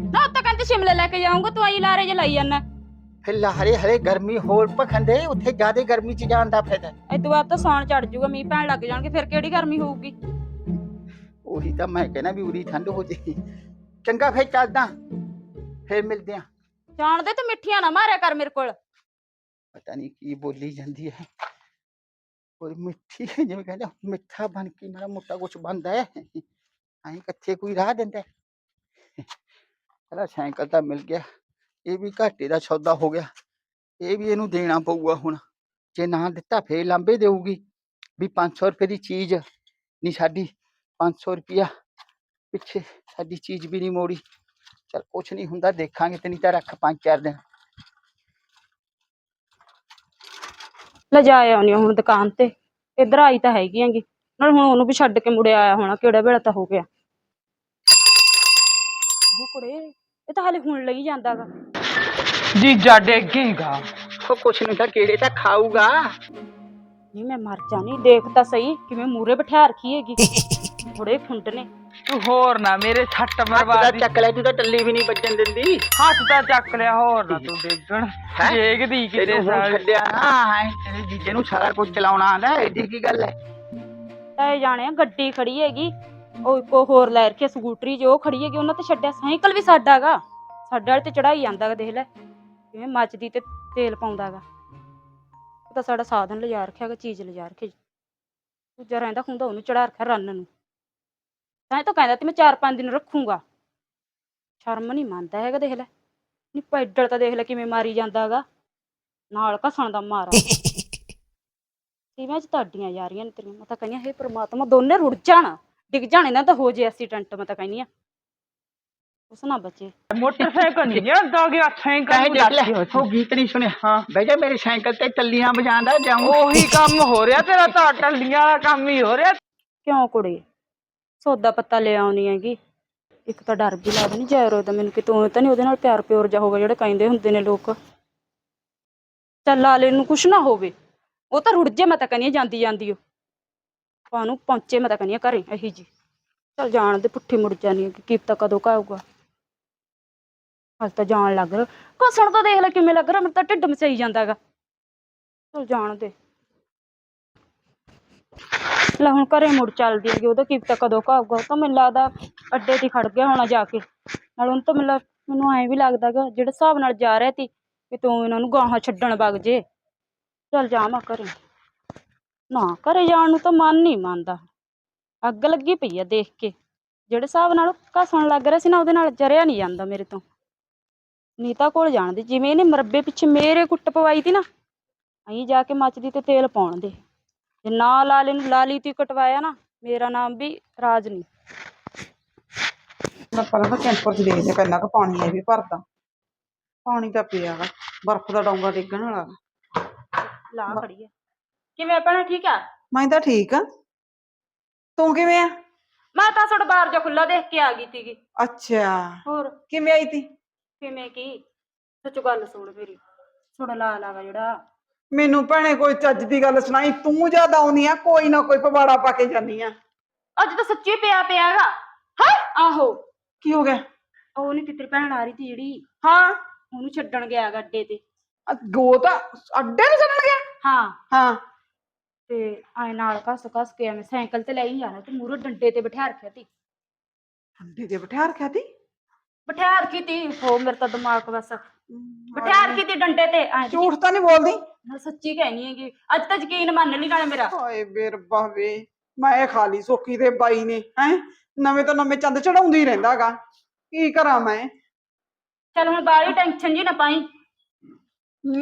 ਨਾ ਉਹ ਤਾਂ ਕਹਿੰਦੇ ਸ਼ਿਮਲੇ ਲੈ ਕੇ ਜਾਊਂਗਾ ਤੂੰ ਆਈ ਲਾਰੇ ਚ ਲਈ ਜਾਂਦਾ ਫਿਰ ਲਾਹਰੇ ਹਰੇ ਗਰਮੀ ਹੋਰ ਭਖੰਦੇ ਉੱਥੇ ਜ਼ਿਆਦਾ ਗਰਮੀ ਚ ਜਾਣ ਦਾ ਫਾਇਦਾ। ਇਦੋਂ ਬਾਅਦ ਤਾਂ ਸੌਣ ਚੜ ਜਾਊਗਾ ਮੀਂਹ ਪੈਣ ਲੱਗ ਜਾਣਗੇ ਫਿਰ ਕਿਹੜੀ ਗਰਮੀ ਹੋਊਗੀ? ਉਹੀ ਤਾਂ ਮੈਂ ਕਹਿਣਾ ਵੀ ਉਰੀ ਠੰਡ ਹੋ ਜੇ। ਚੰਗਾ ਫਿਰ ਚੱਲਦਾ। ਫਿਰ ਮਿਲਦੇ ਆ ਜਾਣਦੇ ਤੇ ਮਿੱਠੀਆਂ ਨਾ ਮਾਰਿਆ ਕਰ ਮੇਰੇ ਕੋਲ। ਪਤਾ ਨਹੀਂ ਕੀ ਬੋਲੀ ਜਾਂਦੀ ਹੈ। ਕੋਈ ਮਿੱਠੀ ਜਿਵੇਂ ਕਹਿੰਦਾ ਮਿੱਠਾ ਬਣ ਕੇ ਮਾੜਾ ਮੋਟਾ ਕੁਛ ਬਣਦਾ ਹੈ। ਐਂ ਕਿੱਥੇ ਕੋਈ ਰਾਹ ਦਿੰਦਾ? ਚਲੋ ਸਾਈਕਲ ਤਾਂ ਮਿਲ ਗਿਆ। ਇਹ ਵੀ ਘਾਟੇ ਦਾ ਸੌਦਾ ਹੋ ਗਿਆ। ਇਹ ਵੀ ਇਹਨੂੰ ਦੇਣਾ ਪਊਗਾ ਹੁਣ। ਜੇ ਨਾ ਦਿੱਤਾ ਫੇਰ ਲਾਂਬੇ ਦੇਊਗੀ। ਵੀ 500 ਰੁਪਏ ਦੀ ਚੀਜ਼ ਨਹੀਂ ਸਾਡੀ। 500 ਰੁਪਿਆ ਪਿੱਛੇ ਸਾਡੀ ਚੀਜ਼ ਵੀ ਨਹੀਂ ਮੋੜੀ ਚਲ ਕੁਛ ਨਹੀਂ ਹੁੰਦਾ ਦੇਖਾਂਗੇ ਤੇ ਨਹੀਂ ਤਾਂ ਰੱਖ ਪੰਜ ਚਾਰ ਦਿਨ ਲੈ ਜਾ ਆਉਣੀ ਹੁਣ ਦੁਕਾਨ ਤੇ ਇੱਧਰ ਆਈ ਤਾਂ ਹੈਗੀ ਆਂਗੀ ਨਾਲ ਹੁਣ ਉਹਨੂੰ ਵੀ ਛੱਡ ਕੇ ਮੁੜਿਆ ਆਇਆ ਹੋਣਾ ਕਿਹੜਾ ਵੇਲਾ ਤਾਂ ਹੋ ਗਿਆ ਉਹ ਕੁੜੇ ਇਹ ਤਾਂ ਹਾਲੇ ਹੁਣ ਲਈ ਜਾਂਦਾਗਾ ਜੀਜਾ ਡੇਗੇਗਾ ਉਹ ਕੁਛ ਨਹੀਂ ਤਾਂ ਕਿਹੜੇ ਤਾਂ ਖਾਊਗਾ ਨਹੀਂ ਮੈਂ ਮਰ ਜਾਣੀ ਦੇਖ ਤਾਂ ਸਹੀ ਕਿਵੇਂ ਮੂਰੇ ਬਿਠਾ ਰੱਖੀ ਹੈਗੀ ਬੜੇ ਫੁੰਡ ਨੇ। ਤੂੰ ਹੋਰ ਨਾ ਮੇਰੇ ਛੱਟ ਮਰਵਾ ਦਾ ਦੀ ਚੱਕ ਲੈ ਤੂੰ ਤਾਂ ਟੱਲੀ ਵੀ ਨਹੀਂ ਵੱਜਣ ਦਿੰਦੀ। ਹੱਥ ਤਾਂ ਚੱਕ ਲਿਆ ਹੋਰ ਨਾ ਤੂੰ ਡੇਗਣ ਹੈਂ? ਡੇਗਦੀ ਕਿਤੇ ਤੈਨੂੰ ਹੁਣ ਛੱਡਿਆ ਨਾ ਹੈ? ਤੇਰੇ ਜੀਜੇ ਨੂੰ ਸਾਰਾ ਕੁਝ ਚਲਾਉਣਾ ਆਂਦਾ ਐਡੀ ਕੀ ਗੱਲ ਹੈ ਇਹ ਜਾਣੇ ਆ ਗੱਡੀ ਖੜੀ ਹੈਗੀ। ਉਹ ਇੱਕੋ ਹੋਰ ਲੈ ਰੱਖਿਆ ਸਕੂਟਰੀ ਜੋ ਖੜੀ ਹੈਗੀ ਉਹਨਾਂ ਤੇ ਛੱਡਿਆ। ਸਾਈਕਲ ਵੀ ਸਾਡਾਗਾ ਸਾਡੇ ਵਾਲੇ ਤੇ ਚੜਾਈ ਜਾਂਦਾਗਾ ਦੇਖ ਲੈ। ਕਿਵੇਂ ਮੱਚਦੀ ਤੇ ਤੇਲ ਪਾਉਂਦਾਗਾ ਉਹ ਤਾਂ ਸਾਡਾ ਸਾਧਨ ਲਿਜਾ ਰੱਖਿਆਗਾ ਚੀਜ਼ ਲਿਜਾ ਰੱਖੀ। ਦੂਜਾ ਰਹਿੰਦਾ ਹੁੰਦਾ ਉਹਨੂੰ ਚੜਾ ਰੱਖਿਆ ਰੰਨ ਨੂੰ। ਤਾਂ ਇਹ ਤਾਂ ਕਹਿੰਦਾ ਤੇ ਮੈਂ ਚਾਰ ਪੰਜ ਦਿਨ ਰੱਖੂੰਗਾ। ਸ਼ਰਮ ਨਹੀਂ ਮੰਨਦਾ ਹੈਗਾ ਦੇਖ ਲੈ। ਨਹੀਂ ਪੈਡਲ ਤਾਂ ਦੇਖ ਲੈ ਕਿਵੇਂ ਮਾਰੀ ਜਾਂਦਾਗਾ। ਨਾਲ ਘਸਣ ਦਾ ਮਾਰਾ। ਸੀਮਾ ਚ ਤੁਹਾਡੀਆਂ ਯਾਰੀਆਂ ਨੇ ਤੇਰੀਆਂ। ਮੈਂ ਤਾਂ ਕਹਿੰਦੀ ਹਾਂ, ਹੇ ਪ੍ਰਮਾਤਮਾ ਦੋਨੇ ਰੁੜ ਜਾਣ। ਡਿੱਗ ਜਾਣ ਇਹਨਾਂ ਦਾ ਹੋ ਜੇ ਐਕਸੀਡੈਂਟ ਮੈਂ ਤਾਂ ਕਹਿੰਦੀ ਆ ਉਸ ਨਾ ਬਚੇ। ਮੋਟਰਸਾਈਕਲ ਨਹੀਂ ਜਾਂਦਾ ਗਿਆ ਸਾਈਕਲ ਕਹੇ ਨੂੰ ਦੇਖ ਲੈ ਲੱਗੀ ਹੋਈ ਸੀ। ਉਹ ਗੀਤ ਨਹੀਂ ਸੁਣਿਆ। ਹਾਂ। ਬਹਿ ਜਾ ਮੇਰੇ ਸਾਈਕਲ ਤੇ ਟੱਲੀਆਂ ਵਜਾਉਂਦਾ ਜਾਉਂ ਉਹੀ ਕੰਮ ਹੋ ਰਿਹਾ ਤੇਰਾ ਤਾਂ ਟੱਲੀਆਂ ਦਾ ਕੰਮ ਹੀ ਹੋ ਰਿਹਾ। ਕਿਉਂ ਕੁੜੇ? ਸੌਦਾ ਪੱਤਾ ਲੈ ਆਉਣੀ ਹੈਗੀ। ਇੱਕ ਤਾਂ ਡਰ ਵੀ ਲੱਗਦਾ ਨਹੀਂ ਜੈਰੋ ਦਾ ਮੈਨੂੰ ਕਿਤੋਂ ਤਾਂ ਨਹੀਂ ਉਹਦੇ ਨਾਲ ਪਿਆਰ ਪਿਓਰ ਜਾ ਹੋਵੇ ਜਿਹੜੇ ਕਹਿੰਦੇ ਹੁੰਦੇ ਨੇ ਲੋਕ। ਚੱਲ ਲਾਲੇ ਨੂੰ ਕੁਛ ਨਾ ਹੋਵੇ। ਉਹ ਤਾਂ ਰੁੜ ਜੇ ਮੈਂ ਤਾਂ ਕਹਿੰਦੀ ਜਾਂਦੀ ਜਾਂਦੀ ਉਹ। ਪਾਨੂੰ ਪਹੁੰਚੇ ਮੈਂ ਤਾਂ ਕਹਿੰਦੀ ਘਰੇ ਇਹੀ ਜੀ ਚੱਲ ਜਾਣ ਦੇ ਪੁੱਠੀ ਮੁੜ ਜਾਣੀ ਕਿ ਕੀਪਤਾ ਕਦੋਂ ਕਾਊਗਾ ਅੱਜ ਤਾਂ ਜਾਣ ਲੱਗ ਰਿਹਾ। ਘਸਣ ਤਾਂ ਦੇਖ ਲੈ ਕਿਵੇਂ ਲੱਗ ਰਿਹਾ, ਮੈਨੂੰ ਤਾਂ ਢਿੱਡ ਮਚਾਈ ਜਾਂਦਾਗਾ ਚੱਲ ਜਾਣ ਦੇ। ਲੈ ਹੁਣ ਘਰੇ ਮੁੜ ਚੱਲਦੀ ਹੈਗੀ, ਉਹਦਾ ਕੀ ਪਤਾ ਕਦੋਂ ਕਾਊਗਾ ਉਹ ਤਾਂ ਮੈਨੂੰ ਲੱਗਦਾ ਅੱਡੇ ਤੇ ਹੀ ਖੜ ਗਿਆ ਹੋਣਾ ਜਾ ਕੇ। ਨਾਲ ਉਹਨੂੰ ਤਾਂ ਮਤਲਬ ਮੈਨੂੰ ਐਂ ਵੀ ਲੱਗਦਾ ਗਾ, ਜਿਹੜੇ ਹਿਸਾਬ ਨਾਲ ਜਾ ਰਿਹਾ ਸੀ ਕਿ ਤੂੰ ਇਹਨਾਂ ਨੂੰ ਗਾਹਾਂ ਛੱਡਣ ਵਗ ਜੇ। ਚੱਲ ਜਾਵਾਂ ਘਰੇ। ਨਾ ਘਰੇ ਜਾਣ ਨੂੰ ਤਾਂ ਮਨ ਨਹੀਂ ਮੰਨਦਾ। ਅੱਗ ਲੱਗੀ ਪਈ ਆ ਦੇਖ ਕੇ। ਜਿਹੜੇ ਹਿਸਾਬ ਨਾਲ ਘਸਣ ਲੱਗ ਰਿਹਾ ਸੀ ਨਾ, ਉਹਦੇ ਨਾਲ ਜਰਿਆ ਨਹੀਂ ਜਾਂਦਾ ਮੇਰੇ ਤੋਂ। ਨੀਤਾ ਕੋਲ ਜਾਣ ਦੇ, ਜਿਵੇਂ ਇਹਨੇ ਮਰੱਬੇ ਪਿੱਛੇ ਮੇਰੇ ਕੁੱਟ ਪਵਾਈ ਤੀ ਨਾ ਅਹੀਂ ਜਾ ਕੇ ਮੱਚਦੀ ਤੇ ਤੇਲ ਪਾਉਣ ਦੇ। ਜੇ ਨਾ ਲਾਲੇ ਨੂੰ ਲਾਲੀ ਤੀ ਕਟਵਾਇਆ ਨਾ ਮੇਰਾ ਨਾਮ ਵੀ ਰਾਜ ਨਹੀਂ। ਮੈਂ ਪਹਿਲਾਂ ਤਾਂ ਕੈਂਪਰ 'ਚ ਦੇਖਦੇ ਕਿੰਨਾ ਕੁ ਪਾਣੀ ਹੈ ਵੀ ਭਰਦਾ। ਪਾਣੀ ਤਾਂ ਪਿਆ ਵਾ ਬਰਫ਼ ਦਾ ਡੋਂਗਾ ਡਿੱਗਣ ਵਾਲਾ ਵਾ। ਲਾ ਖੜੀ ਆ। ਕਿਵੇਂ ਭੈਣਾ ਠੀਕ ਆ? ਮੈਂ ਤਾਂ ਠੀਕ ਆ। ਤੂੰ ਕਿਵੇਂ ਆ? ਮੈਂ ਤਾਂ ਤੁਹਾਡਾ ਬਾਹਰ ਜਾ ਖੁੱਲਾ ਦੇਖ ਕੇ ਆ ਗਈ ਸੀਗੀ। ਅੱਛਾ। ਹੋਰ? ਕਿਵੇਂ ਆਈ ਤੀ? ਕਿਵੇਂ ਕੀ? ਸੱਚ ਗੱਲ ਸੁਣ ਮੇਰੀ। ਥੋੜਾ ਲਾ ਲਾਗਾ ਜਿਹੜਾ। ਮੈਨੂੰ ਭੈਣੇ ਕੋਈ ਚੱਜ ਦੀ ਗੱਲ ਸੁਣਾਈ ਤੂੰ ਜਦ ਆਉਣੀ ਆ ਕੋਈ ਨਾ ਕੋਈ ਪਵਾੜਾ ਪਾ ਕੇ ਜਾਨੀ ਆ। ਅੱਜ ਤਾਂ ਸੱਚੀ ਪਿਆ ਪਿਆਗਾ ਹਾਂ? ਆਹੋ। ਕੀ ਹੋ ਗਿਆ? ਉਹ ਨਹੀਂ ਤੇਰੀ ਭੈਣ ਆ ਰਹੀ ਤੀ ਜਿਹੜੀ ਹਾਂ। ਉਹਨੂੰ ਛੱਡਣ ਗਿਆ ਗਾ ਅੱਡੇ ਤੇ। ਅ- ਗੋ ਤਾਂ ਅੱਡੇ ਨੂੰ ਚੱਲਣ ਗਿਆ? ਹਾਂ। ਹਾਂ। ਤੇ ਆਏ ਨਾਲ ਕੱਸ ਕੱਸ ਕੇ ਐਵੇਂ ਸਾਈਕਲ ਤੇ ਲੈ ਹੀ ਜਾਣਾ ਤੇ ਮੂਹਰੇ ਡੰਡੇ ਤੇ ਬਿਠਾ ਰੱਖਿਆ ਤੀ। ਅੱਡੇ ਤੇ ਬਿਠਾ ਰੱਖਿਆ ਤੀ? ਬਿਠਾ ਰੱਖੀ ਤੀ। ਹੋ ਮੇਰੇ ਤਾਂ ਦਿਮਾਗ ਬਸ ਬਿਠਾ ਰੱਖੀ ਤੀ ਡੰਡੇ ਤੇ। ਐਂ ਤੀ ਝੂਠ ਤਾਂ ਨਹੀਂ ਬੋਲਦੀ? ਮੈਂ ਸੱਚੀ ਕਹਿਣੀ ਹੈਗੀ ਅੱਜ ਤਾਂ ਯਕੀਨ ਮੰਨ ਲਈ ਨਾਲੇ ਮੇਰਾ। ਹਾਏ ਬੇਰਬਾ ਵੇ ਮੈਂ ਖਾ ਲਈ ਸੋਕੀ ਦੇ ਬਾਈ ਨੇ ਹੈ? ਨਵੇਂ ਤੋਂ ਨਵੇਂ ਚੰਦ ਚੜਾਉਂਦੀ ਹੀ ਰਹਿੰਦਾਗਾ। ਕੀ ਕਰਾਂ ਮੈਂ? ਚੱਲ ਹੁਣ ਬਾਹਲੀ ਟੈਨਸ਼ਨ ਜੀ ਨਾ ਪਾਈ।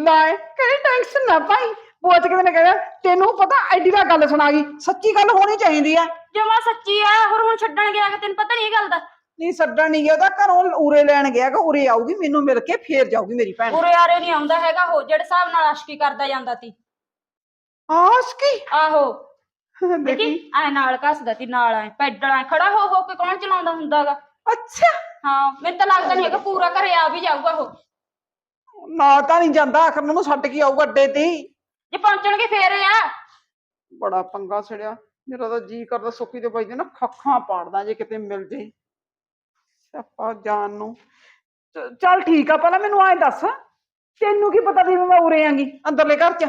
ਲੈ ਕਿਹੜੀ ਟੈਨਸ਼ਨ ਨਾ ਭਾਈ ਪੁੱਛ ਕੇ ਨੇ ਕਹਿੰਦਾ ਤੈਨੂੰ ਪਤਾ ਐਡੀ ਦਾ ਗੱਲ ਸੁਣਾ ਗਈ ਸੱਚੀ ਗੱਲ ਹੋਣੀ ਚਾਹੀਦੀ ਆ। ਜਮਾ ਸੱਚੀ ਆ ਹੋਰ ਹੁਣ ਛੱਡਣ ਗਿਆ ਕਿ ਤੈਨੂੰ ਪਤਾ ਨਹੀਂ ਇਹ ਗੱਲ ਦਾ। ਨਹੀਂ ਛੱਡਣ ਨਹੀਂ ਗਿਆ ਉਹਦਾ ਘਰੋਂ ਉਰੇ ਲੈਣ ਗਿਆ ਕਿ ਉਰੇ ਆਊਗੀ ਮੈਨੂੰ ਮਿਲ ਕੇ ਫੇਰ ਜਾਊਗੀ ਮੇਰੀ ਭੈਣ। ਉਰੇ ਆਰੇ ਨਹੀਂ ਆਉਂਦਾ ਹੈਗਾ ਉਹ ਜਿਹੜੇ ਹਿਸਾਬ ਨਾਲ ਆਸ਼ਕੀ ਕਰਦਾ ਜਾਂਦਾ ਤੀ। ਆਸ਼ਕੀ? ਆਹੋ। ਦੇਖੀ। ਐ ਨਾਲ ਕੱਸਦਾ ਤੀ ਨਾਲ ਐ ਪੈਡਲ ਐ ਖੜਾ ਹੋ ਹੋ ਕੇ ਕੌਣ ਚਲਾਉਂਦਾ ਹੁੰਦਾਗਾ? ਅੱਛਾ। ਹਾਂ ਮੈਨੂੰ ਤਾਂ ਲੱਗਦਾ ਨਹੀਂ ਹੈਗਾ ਪੂਰਾ ਘਰੇ ਆ ਵੀ ਜਾਊਗਾ ਉਹ। ਨਾ ਤਾਂ ਨਹੀਂ ਜਾਂਦਾ ਆਖਰ ਨੂੰ ਛੱਡ ਕੇ ਆਊਗਾ ਅੱਡੇ ਤੇ। ਹੀ। ਜੇ ਪਹੁੰਚਣਗੇ ਫੇਰ ਆ। ਬੜਾ ਪੰਗਾ ਛੜਿਆ ਮੇਰਾ ਤਾਂ ਜੀ ਕਰਦਾ ਸੁੱਕੀ ਦੇ ਬਾਈ ਦੇ ਨਾ ਖੱਖਾਂ ਪਾੜਦਾ ਜੇ ਕਿਤੇ ਮਿਲ ਜੇ। ਸਿਆਪਾ ਜਾਨ ਨੂੰ। ਚ- ਚੱਲ ਠੀਕ ਆ ਪਹਿਲਾਂ ਮੈਨੂੰ ਐਂ ਦੱਸ ਤੈਨੂੰ ਕੀ ਪਤਾ ਵੀ ਮੈਂ ਉਰੇ ਆਂਗੀ ਅੰਦਰਲੇ ਘਰ ਚ?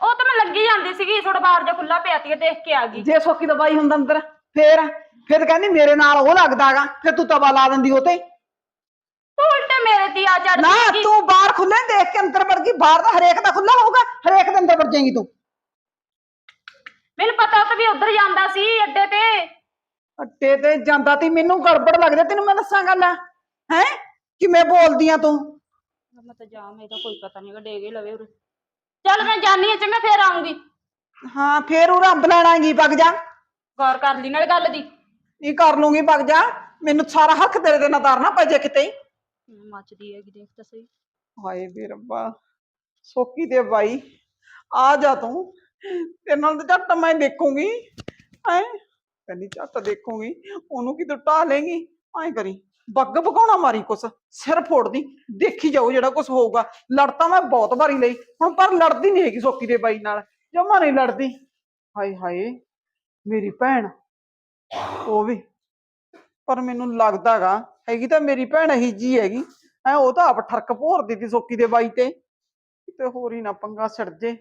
ਉਹ ਤਾਂ ਮੈਂ ਲੱਗੀ ਜਾਂਦੀ ਸੀਗੀ ਥੋੜਾ ਬਾਹਰ ਜਾ ਖੁੱਲਾ ਪਿਆ ਤੀ ਦੇਖ ਕੇ ਆ ਗਈ। ਜੇ ਸੁੱਕੀ ਦਾ ਬਾਈ ਹੁੰਦਾ ਅੰਦਰ ਫੇਰ ਫਿਰ ਕਹਿੰਦੀ ਮੇਰੇ ਨਾਲ ਉਹ ਲੱਗਦਾਗਾ ਫਿਰ ਤੂੰ ਤਵਾ ਲਾ ਦਿੰਦੀ ਉਹ ਤੇ। ਤੂੰ ਉਲਟੇ ਮੇਰੇ ਤੇ ਆ ਚੜ ਨਾ ਤੂੰ ਬਾਹਰ ਖੁੱਲੇ ਦੇਖ ਕੇ ਅੰਦਰ ਵੜ ਗਈ ਬਾਹਰ ਦਾ ਹਰੇਕ ਦਾ ਖੁੱਲਾ ਹੋਊਗਾ ਹਰੇਕ ਦੇ ਅੰਦਰ ਵੜ ਜਾਏਗੀ ਤੂੰ। ਮੈਨੂੰ ਪਤਾ ਤਾਂ ਵੀ ਉਧਰ ਜਾਂਦਾ ਸੀ ਅੱਡੇ ਤੇ। ਅੱਟੇ ਤੇ ਜਾਂਦਾ ਤੀ ਮੈਨੂੰ ਗੜਬੜ ਲੱਗਦਾ ਤੈਨੂੰ ਮੈਂ ਦੱਸਾਂ ਗੱਲ? ਹੈ? ਕਿਵੇਂ ਬੋਲਦੀ ਆ ਤੂੰ? ਮੈਂ ਤਾਂ ਜਾਮ ਇਹਦਾ ਕੋਈ ਪਤਾ ਨਹੀਂ ਡੇਗੇ ਲਵੇ ਉਰੇ। ਚੱਲ ਮੈਂ ਜਾਨੀ ਆ ਚੰਗਾ ਫੇਰ ਆਉਂਗੀ ਹਾਂ ਫੇਰ ਉਹ ਰੱਬ ਲੈਣ ਆਏਗੀ ਵਗ ਜਾ। ਗੌਰ ਕਰ ਲਈ ਨਾਲੇ ਗੱਲ ਦੀ। ਇਹ ਕਰ ਲੂੰਗੀ ਵਗ ਜਾ। ਮੈਨੂੰ ਸਾਰਾ ਹੱਕ ਤੇਰੇ ਦੇ ਨਾ ਪੈ ਜੇ ਕਿਤੇ। ਮੱਚਦੀ ਹੈਗੀ ਦੇਖ ਤਾਂ ਸਹੀ। ਹਾਏ ਵੇ ਰੱਬਾ ਸੋਕੀ ਦੇ ਬਾਈ। ਆ ਜਾ ਤੂੰ। ਤੇਰੇ ਨਾਲ ਤਾਂ ਝੱਟ ਮੈਂ ਦੇਖੂੰਗੀ। ਐ ਕਹਿੰਦੀ ਝੱਟ ਦੇਖੂੰਗੀ, ਉਹਨੂੰ ਕੀ ਤੂੰ ਢਾ ਲੇਗੀ ਐ ਕਰੀ, ਬੱਗ ਬਗਾਉਣਾ ਮਾਰੀ ਕੁਛ, ਸਿਰ ਫੋੜਦੀ, ਦੇਖੀ ਜਾਓ ਜਿਹੜਾ ਕੁਛ ਹੋਊਗਾ। ਲੜ ਤਾਂ ਮੈਂ ਬਹੁਤ ਵਾਰੀ ਲਈ, ਹੁਣ ਪਰ ਲੜਦੀ ਨਹੀਂ ਹੈਗੀ ਸੋਕੀ ਦੇ ਬਾਈ ਨਾਲ, ਜਮਾ ਨਹੀਂ ਲੜਦੀ। ਹਾਏ ਹਾਏ, ਮੇਰੀ ਭੈਣ, ਉਹ ਵੀ, ਪਰ ਮੈਨੂੰ ਲੱਗਦਾਗਾ ਹੈਗੀ ਤਾਂ ਮੇਰੀ ਭੈਣ ਹੀ ਜੀ ਹੈਗੀ। ਐ ਉਹ ਤਾਂ ਆਪ ਠਰਕ ਭੋਰਦੀ ਤੀ ਸੋਕੀ ਦੇ ਬਾਈ ਤੇ। ਕਿਤੇ ਹੋਰ ਹੀ ਨਾ ਪੰਗਾ ਛੜ ਜੇ।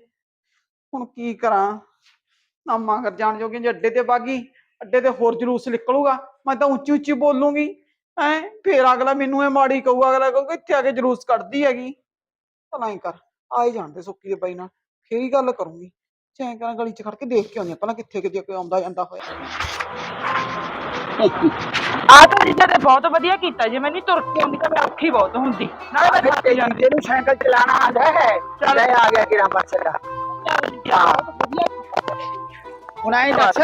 ਹੁਣ ਕੀ ਕਰਾਂ? ਨਾ ਮਗਰ ਜਾਣ ਜੋਗੀ ਜੇ ਅੱਡੇ ਤੇ ਬਾਗੀ। ਅੱਡੇ ਤੇ ਹੋਰ ਜਲੂਸ ਨਿਕਲੂਗਾ ਮੈਂ ਤਾਂ ਉੱਚੀ ਉੱਚੀ ਬੋਲੂੰਗੀ ਐ ਫੇਰ ਅਗਲਾ ਮੈਨੂੰ ਇਹ ਮਾੜੀ ਕਹੂਗਾ ਅਗਲਾ ਕਹੂਗਾ ਇੱਥੇ ਆ ਕੇ ਜਲੂਸ ਕੱਢਦੀ ਹੈਗੀ। ਭਲਾ ਹੀ ਕਰ ਆ ਹੀ ਜਾਣਦੇ ਸੁੱਕੀ ਦੇ ਬਾਈ ਨਾਲ ਫੇਰ ਹੀ ਗੱਲ ਕਰੂੰਗੀ। ਚੈਂ ਕਰਾਂ ਗਲੀ ਚ ਖੜ ਕੇ ਦੇਖ ਕੇ ਆਉਂਦੀ ਹਾਂ, ਪਹਿਲਾਂ ਕਿੱਥੇ ਕਿੱਥੇ ਕੋਈ ਆਉਂਦਾ ਜਾਂਦਾ ਹੋਇਆ। ਆ ਤਾਂ ਜਿੱਦਾਂ ਤੇ ਬਹੁਤ ਵਧੀਆ ਕੀਤਾ ਜੇ ਮੈਨੂੰ ਤੁਰ ਕੇ ਆਉਂਦੀ ਤਾਂ ਮੈਂ ਔਖੀ ਬਹੁਤ ਹੁੰਦੀ। ਨਾਲੇ ਮੈਂ ਥੱਕ ਜਾਂਦੀ। ਤੈਨੂੰ ਸਾਈਕਲ ਚਲਾਣਾ ਆਂਦਾ ਹੈ। ਚੱਲ। ਆ ਗਿਆ ਕਿਰਾਂ ਬੱਸ ਦਾ। ਹੁਣ ਆਏ ਦੱਸ।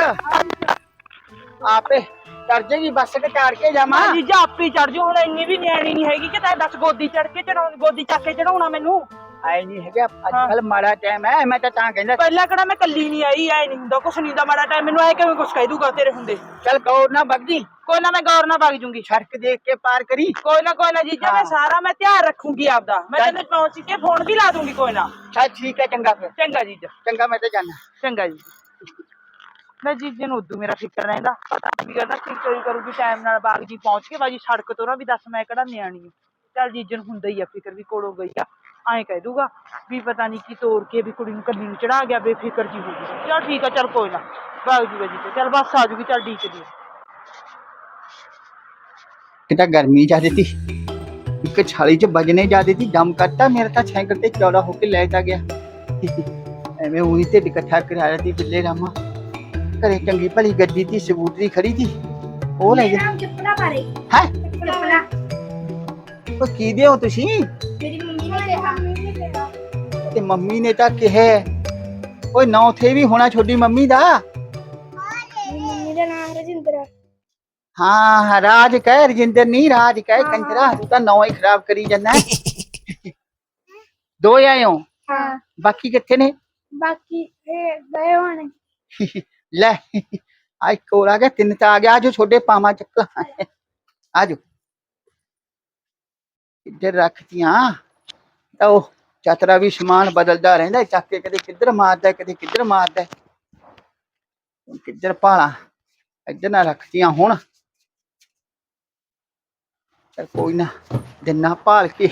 ਆਪੇ ਕਰ ਜੇਗੀ ਬੱਸ ਤੇ ਚਾੜ ਕੇ ਜਾਵਾਂ। ਮਾਂ ਜੀਜਾ ਆਪੇ ਚੜ ਜਾ ਹੁਣ ਇੰਨੀ ਵੀ ਨਿਆਣੀ ਨਹੀਂ ਹੈਗੀ ਕਿ ਤੈਂ ਦੱਸ ਗੋਦੀ ਚੜ ਕੇ ਚੜਾਉਂ ਗੋਦੀ ਚੱਕ ਕੇ ਚੜਾਉਣਾ ਮੈਨੂੰ? ਆਏ ਨਹੀਂ ਹੈਗਾ ਅੱਜ ਕੱਲ ਮਾੜਾ ਟਾਈਮ ਹੈ ਮੈਂ ਤਾਂ ਤਾਂ ਕਹਿੰਦਾ ਪਹਿਲਾਂ ਕਿਹੜਾ ਮੈਂ ਕੱਲੀ ਨਹੀਂ ਆਈ ਐ ਨਹੀਂ ਹੁੰਦਾ ਕੁਛ ਨਹੀਂ ਹੁੰਦਾ ਮਾੜਾ ਟਾਈਮ ਮੈਨੂੰ ਐ ਕਿਵੇਂ ਕੁਛ ਕਹਿ ਦੂਗਾ ਤੇਰੇ ਹੁੰਦੇ। ਚੱਲ ਗੌਰ ਨਾ ਬਗਦੀ ਕੋਈ ਨਾ ਮੈਂ ਗੌਰ ਨਾਲ ਵਗ ਜੂੰਗੀ। ਸੜਕ ਦੇਖ ਕੇ ਪਾਰ ਕਰੀ। ਕੋਈ ਨਾ ਕੋਈ ਨਾ ਜੀਜਾ ਮੈਂ ਹਾਂ। ਸਾਰਾ ਮੈਂ ਧਿਆਨ ਰੱਖੂੰਗੀ ਆਪਦਾ। ਮੈਂ। ਤੈਨੂੰ ਪਹੁੰਚ ਕੇ ਫੋਨ ਵੀ ਲਾ ਦੂੰਗੀ ਕੋਈ ਨਾ। ਚੱਲ ਠੀਕ ਹੈ ਚੰਗਾ ਫਿਰ। ਚੰਗਾ ਜੀਜਾ ਚੰਗਾ ਮੈਂ ਤਾਂ ਜਾਣਾ ਚੰਗਾ ਜੀ। ਮੈਂ ਜੀਜੇ ਨੂੰ ਉਦੋਂ ਮੇਰਾ ਫਿਕਰ ਰਹਿੰਦਾ, ਪਤਾ ਨਹੀਂ ਕੀ ਚੋਰੀ ਕਰੂਗੀ ਟਾਈਮ ਨਾਲ ਬਾਗ ਜੀ ਪਹੁੰਚ ਕੇ, ਬਾਜੀ ਸੜਕ ਤੋਂ ਨਾ ਵੀ ਦੱਸ ਮੈਂ ਕਿਹੜਾ ਨਿਆਣੀ ਆ। ਚੱਲ ਜੀਜੇ ਨੂੰ ਹੁੰਦਾ ਹੀ ਆ, ਫਿਕਰ ਵੀ ਕੋਲੋਂ ਗਈ ਆ, ਐਂ ਕਹਿ ਦੂਗਾ ਵੀ ਪਤਾ ਨਹੀਂ ਕੀ ਤੋੜ ਕੇ ਵੀ ਕੁੜੀ ਨੂੰ ਕੱਲੀ ਨੂੰ ਚੜਾ ਗਿਆ, ਬੇਫਿਕਰ ਜੀ ਹੋ ਗਈ। ਚੱਲ ਠੀਕ ਆ, ਚੱਲ ਕੋਈ ਨਾ, ਬਾਗ ਜੂਗਾ ਜੀਜੇ ਚੱਲ ਬਸ ਆ ਜੂਗੀ, ਚੱਲ ਡੀਕ ਦੀ ਕਿਤਾ ਗਰਮੀ ਜਾ ਦਿੱਤੀ, ਇੱਕ ਛਾਲੀ ਚ ਵੱਜਣੇ ਜਾ ਦਿੱਤੀ, ਦਮ ਕੱਟਾ ਮੇਰਾ ਤਾਂ ਸਾਈਕਲ ਤੇ ਚੌੜਾ ਹੋ ਕੇ ਲੈ ਤਾ ਐਵੇਂ ਉਹੀ ਤੇ ਇਕੱਠਾ ਕਰਾਇਆ ਤੀ ਬਿੱਲੇ ਰਾਮਾ। ਘਰੇ ਚੰਗੀ ਭਲੀ ਗੱਡੀ ਤੀ ਸਕੂਟਰੀ ਖੜੀ ਤੀ ਉਹ ਲੈ ਗਿਆ ਨਾਮ ਚਪਲਾ ਬਾਰੇ ਹੈ? ਚਪਲਾ ਉਹ ਕੀ ਦੇ ਹੋ ਤੁਸੀਂ? ਮੇਰੀ ਮੰਮੀ ਨੇ ਕਿਹਾ। ਤੇ ਮੰਮੀ ਨੇ ਤਾਂ ਕਿਹਾ। ਓਏ ਨਾਂ ਉੱਥੇ ਵੀ ਹੋਣਾ ਛੋਟੀ ਮੰਮੀ ਦਾ? ਮੇਰੀ ਮੰਮੀ ਦਾ ਨਾਮ ਰਜਿੰਦਰ। ਆ। ਹਾਂ ਹਾਂ, ਰਾਜ ਕਹਿ ਰਜਿੰਦਰ ਨਹੀਂ ਰਾਜ ਕਹਿ ਕੰਜਰਾ ਤੂੰ ਤਾਂ ਨਾਂ ਹੀ ਖਰਾਬ ਕਰੀ ਜਾਂਦਾ ਦੋ ਆਏ ਹੋ? ਹਾਂ। ਬਾਕੀ ਕਿੱਥੇ ਨੇ? ਬਾਕੀ ਇਹ ਗਏ ਹੋਣੇ। ਲੈ ਆਈ ਕੋਲ ਆ ਗਿਆ ਤਿੰਨ ਤਾਂ ਆ ਗਿਆ ਆਜੋ ਛੋਡੇ ਪਾਵਾਂ ਚੱਕਲਾ ਆਜੋ ਇੱਧਰ ਰੱਖਤੀਆਂ ਤਾਂ ਉਹ ਚਤਰਾ ਵੀ ਸਮਾਨ ਬਦਲਦਾ ਰਹਿੰਦਾ ਚੱਕ ਕੇ ਕਦੇ ਕਿੱਧਰ ਮਾਰਦਾ ਕਦੇ ਕਿੱਧਰ ਮਾਰਦਾ ਹੁਣ ਕਿੱਧਰ ਭਾਲਾ ਇੱਧਰ ਨਾ ਰੱਖਤੀਆਂ ਹੁਣ ਚੱਲ ਕੋਈ ਨਾ ਦਿਨਾ ਭਾਲ ਕੇ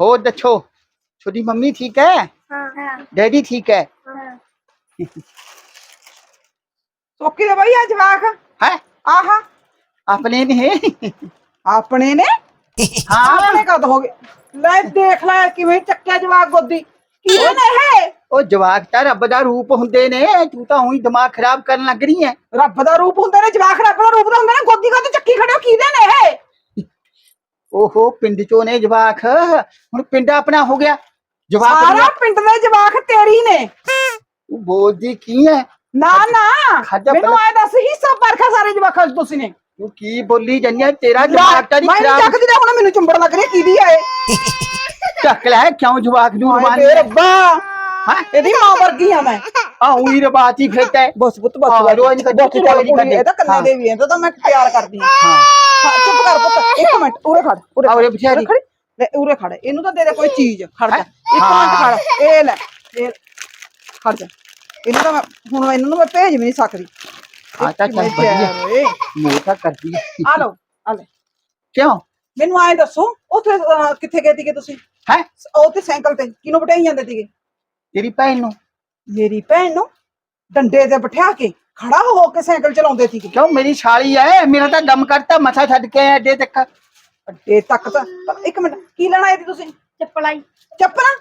ਹੋਰ ਦੱਸੋ ਛੋਟੀ ਮੰਮੀ ਠੀਕ ਹੈ ਹਾਂ ਹਾਂ ਡੈਡੀ ਠੀਕ ਹੈ ਹਾਂ ਸੋਕੀ ਦਾ ਬਈ ਆ ਜਵਾਕ। ਹੈ? ਆਹਾ। ਆਪਣੇ ਨੇ? ਆਪਣੇ ਨੇ? ਹਾਂ। ਆਪਣੇ ਕਦ ਹੋ ਗਏ? ਲੈ ਦੇਖ ਲੈ ਕਿਵੇਂ ਚੱਕਿਆ ਜਵਾਕ ਗੋਦੀ। ਕਿਹਦੇ ਨੇ ਇਹ? ਉਹ ਜਵਾਕ ਤਾਂ ਰੱਬ ਦਾ ਰੂਪ ਹੁੰਦੇ ਨੇ। ਤੂੰ ਤਾਂ ਉਹੀ ਦਿਮਾਗ ਖਰਾਬ ਕਰਨ ਲੱਗ ਰਹੀ ਹੈ ਰੱਬ ਦਾ ਰੂਪ ਹੁੰਦੇ ਨੇ ਜਵਾਕ ਰੱਬ ਦਾ ਰੂਪ ਦਾ ਹੁੰਦੇ ਨੇ। ਗੋਦੀ ਕਦ ਚੱਕੀ ਖੜੇ ਹੋ ਕਿਹਦੇ ਨੇ ਇਹ? ਓਹੋ ਪਿੰਡ ਚੋਂ ਨੇ ਜਵਾਕ। ਹੁਣ ਪਿੰਡ ਆਪਣਾ ਹੋ ਗਿਆ। ਜਵਾਕ ਸਾਰਾ ਪਿੰਡ ਦੇ ਜਵਾਕ ਤੇਰੀ ਨੇ। ਤੂੰ ਬੋਲਦੀ ਕੀ ਹੈ ਨਾ ਨਾ। ਖਾਜਾ ਮੈਨੂੰ ਆਏ ਦੱਸ ਹਿੱਸਾ ਪਰਖਾ ਸਾਰੇ ਜਵਾਕਾਂ ਚ ਤੁਸੀਂ ਨੇ। ਤੂੰ ਕੀ ਬੋਲੀ ਜੰਨਿਆ ਤੇਰਾ ਜਵਾਕ ਤਾਂ ਨਹੀਂ ਮੈਂ ਖਰਾਬ ਚੱਕਦੀ ਤਾਂ ਹੁਣ ਮੈਨੂੰ ਚੁੰਬੜ ਲੱਗ ਰਹੀ ਕਿਹਦੀ ਆ ਇਹ? ਚੱਕ ਲੈ ਕਿਉਂ ਜਵਾਕ ਨੂੰ ਹਾਏ ਰਵਾਨ ਬੇ ਰੱਬਾ। ਹਾਂ। ਇਹਦੀ ਮਾਂ ਵਰਗੀ ਆ ਮੈਂ। ਆ ਉਹੀ ਰਬਾਤੀ ਫਿਰਦਾ ਹੈ ਬਸ ਪੁੱਤ ਬਸ ਹਾਂ, ਰੋਜ਼ ਨੀ ਰੋਜ਼ ਨੀ ਕੁੜੀ। ਇਹ ਤਾਂ ਕੰਨੇ। ਦੇ ਵੀ ਹੈ ਇਹ ਤਾਂ ਮੈਂ ਪਿਆਰ ਕਰਦੀ ਹਾਂ। ਹਾਂ ਚੁੱਪ ਕਰ ਪੁੱਤ ਇੱਕ ਮਿੰਟ ਉਰੇ ਖੜ ਉਰੇ ਆ ਖੜ, ਉਰੇ ਬਿਚਾਰੀ। ਖੜੀ। ਲੈ ਉਰੇ ਖੜ ਇਹਨੂੰ ਤਾਂ ਦੇ ਦੇ ਕੋਈ ਚੀਜ਼ ਖੜ ਜਾ? ਇੱਕ ਹਾਂ। ਮਿੰਟ ਖੜ ਇਹ ਲੈ ਇਹ ਖੜ ਜਾ। ਇਹਨੂੰ ਮੈਂ ਹੁਣ ਇਹਨੂੰ ਮੈਂ ਭੇਜ ਵੀ ਨਹੀਂ ਸਕਦੀ। ਆ ਤਾਂ ਚੱਲ ਵਧੀਆ। ਮੂੰਹ ਤਾਂ ਕਰਦੀ। ਆ। ਲਓ ਆ ਲੈ ਕਿਉਂ? ਮੈਨੂੰ ਆਏ ਦੱਸੋ ਉੱਥੇ ਅਹ, ਕਿੱਥੇ ਗਏ ਸੀਗੇ ਤੁਸੀਂ? ਹੈ? ਉਹ ਤੇ ਸਾਈਕਲ ਤੇ ਕਿਹਨੂੰ ਬਿਠਾਈ ਜਾਂਦੇ ਸੀਗੇ? ਤੇਰੀ ਭੈਣ ਨੂੰ। ਮੇਰੀ ਭੈਣ ਨੂੰ? ਡੰਡੇ ਤੇ ਬਿਠਾ ਕੇ ਖੜਾ ਹੋ ਕੇ ਸਾਈਕਲ ਚਲਾਉਂਦੇ ਸੀਗੇ। ਕਿਉਂ? ਮੇਰੀ ਛਾਲੀ ਹੈ ਮੇਰਾ ਤਾਂ ਦਮ ਕਰਤਾ ਮੱਥਾ ਛੱਡ ਕੇ ਆਇਆ ਅੱਡੇ ਤੱਕ। ਅੱਡੇ ਤੱਕ ਤਾਂ ਪਰ ਇੱਕ ਮਿੰਟ ਕੀ ਲੈਣਾ ਸੀ ਤੁਸੀਂ? ਚੱਪਲਾਈ ਚੱਪਲਾਂ?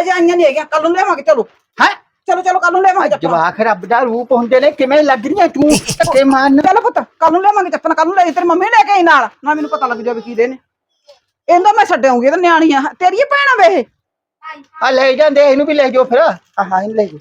ਹਜੇ ਆਈਆਂ ਨਹੀਂ ਹੈਗੀਆਂ ਕੱਲ ਨੂੰ ਲਿਆਵਾਂਗੇ ਚਲੋ। ਹੈ? ਚਲੋ ਚਲੋ ਕੱਲ ਨੂੰ ਲਿਆਵਾਂਗੇ ਚੱਪਲਾਂ। ਜਵਾਕ ਰੱਬ ਦਾ ਰੂਪ ਹੁੰਦੇ ਨੇ ਕਿਵੇਂ ਲੱਗ ਰਹੀਆਂ ਤੂੰ? ਧੱਕੇ ਮਾਰਨ ਚਲੋ ਪੁੱਤ ਕੱਲ ਨੂੰ ਲਿਆਵਾਂਗੇ ਚੱਪਲਾਂ ਕੱਲ ਨੂੰ ਲੈ ਤੇਰੀ ਮੰਮੀ ਲੈ ਕੇ ਆਈ ਨਾਲ। ਨਾ ਮੈਨੂੰ ਪਤਾ ਲੱਗ ਜਾਵੇ ਕੀ ਦੇ ਨੇ। ਇਹਦਾ ਮੈਂ ਛੱਡਾਂਗੀ ਇਹ ਨਿਆਣੀ ਆ। ਤੇਰੀ ਭੈਣ ਵੇ ਇਹ ਆ ਲੈ ਜਾਂਦੇ ਇਹਨੂੰ ਵੀ ਲੈ ਜਾਓ ਫਿਰ। ਆ ਹਾਂ ਇਹਨੂੰ ਲੈ ਜਾਓ।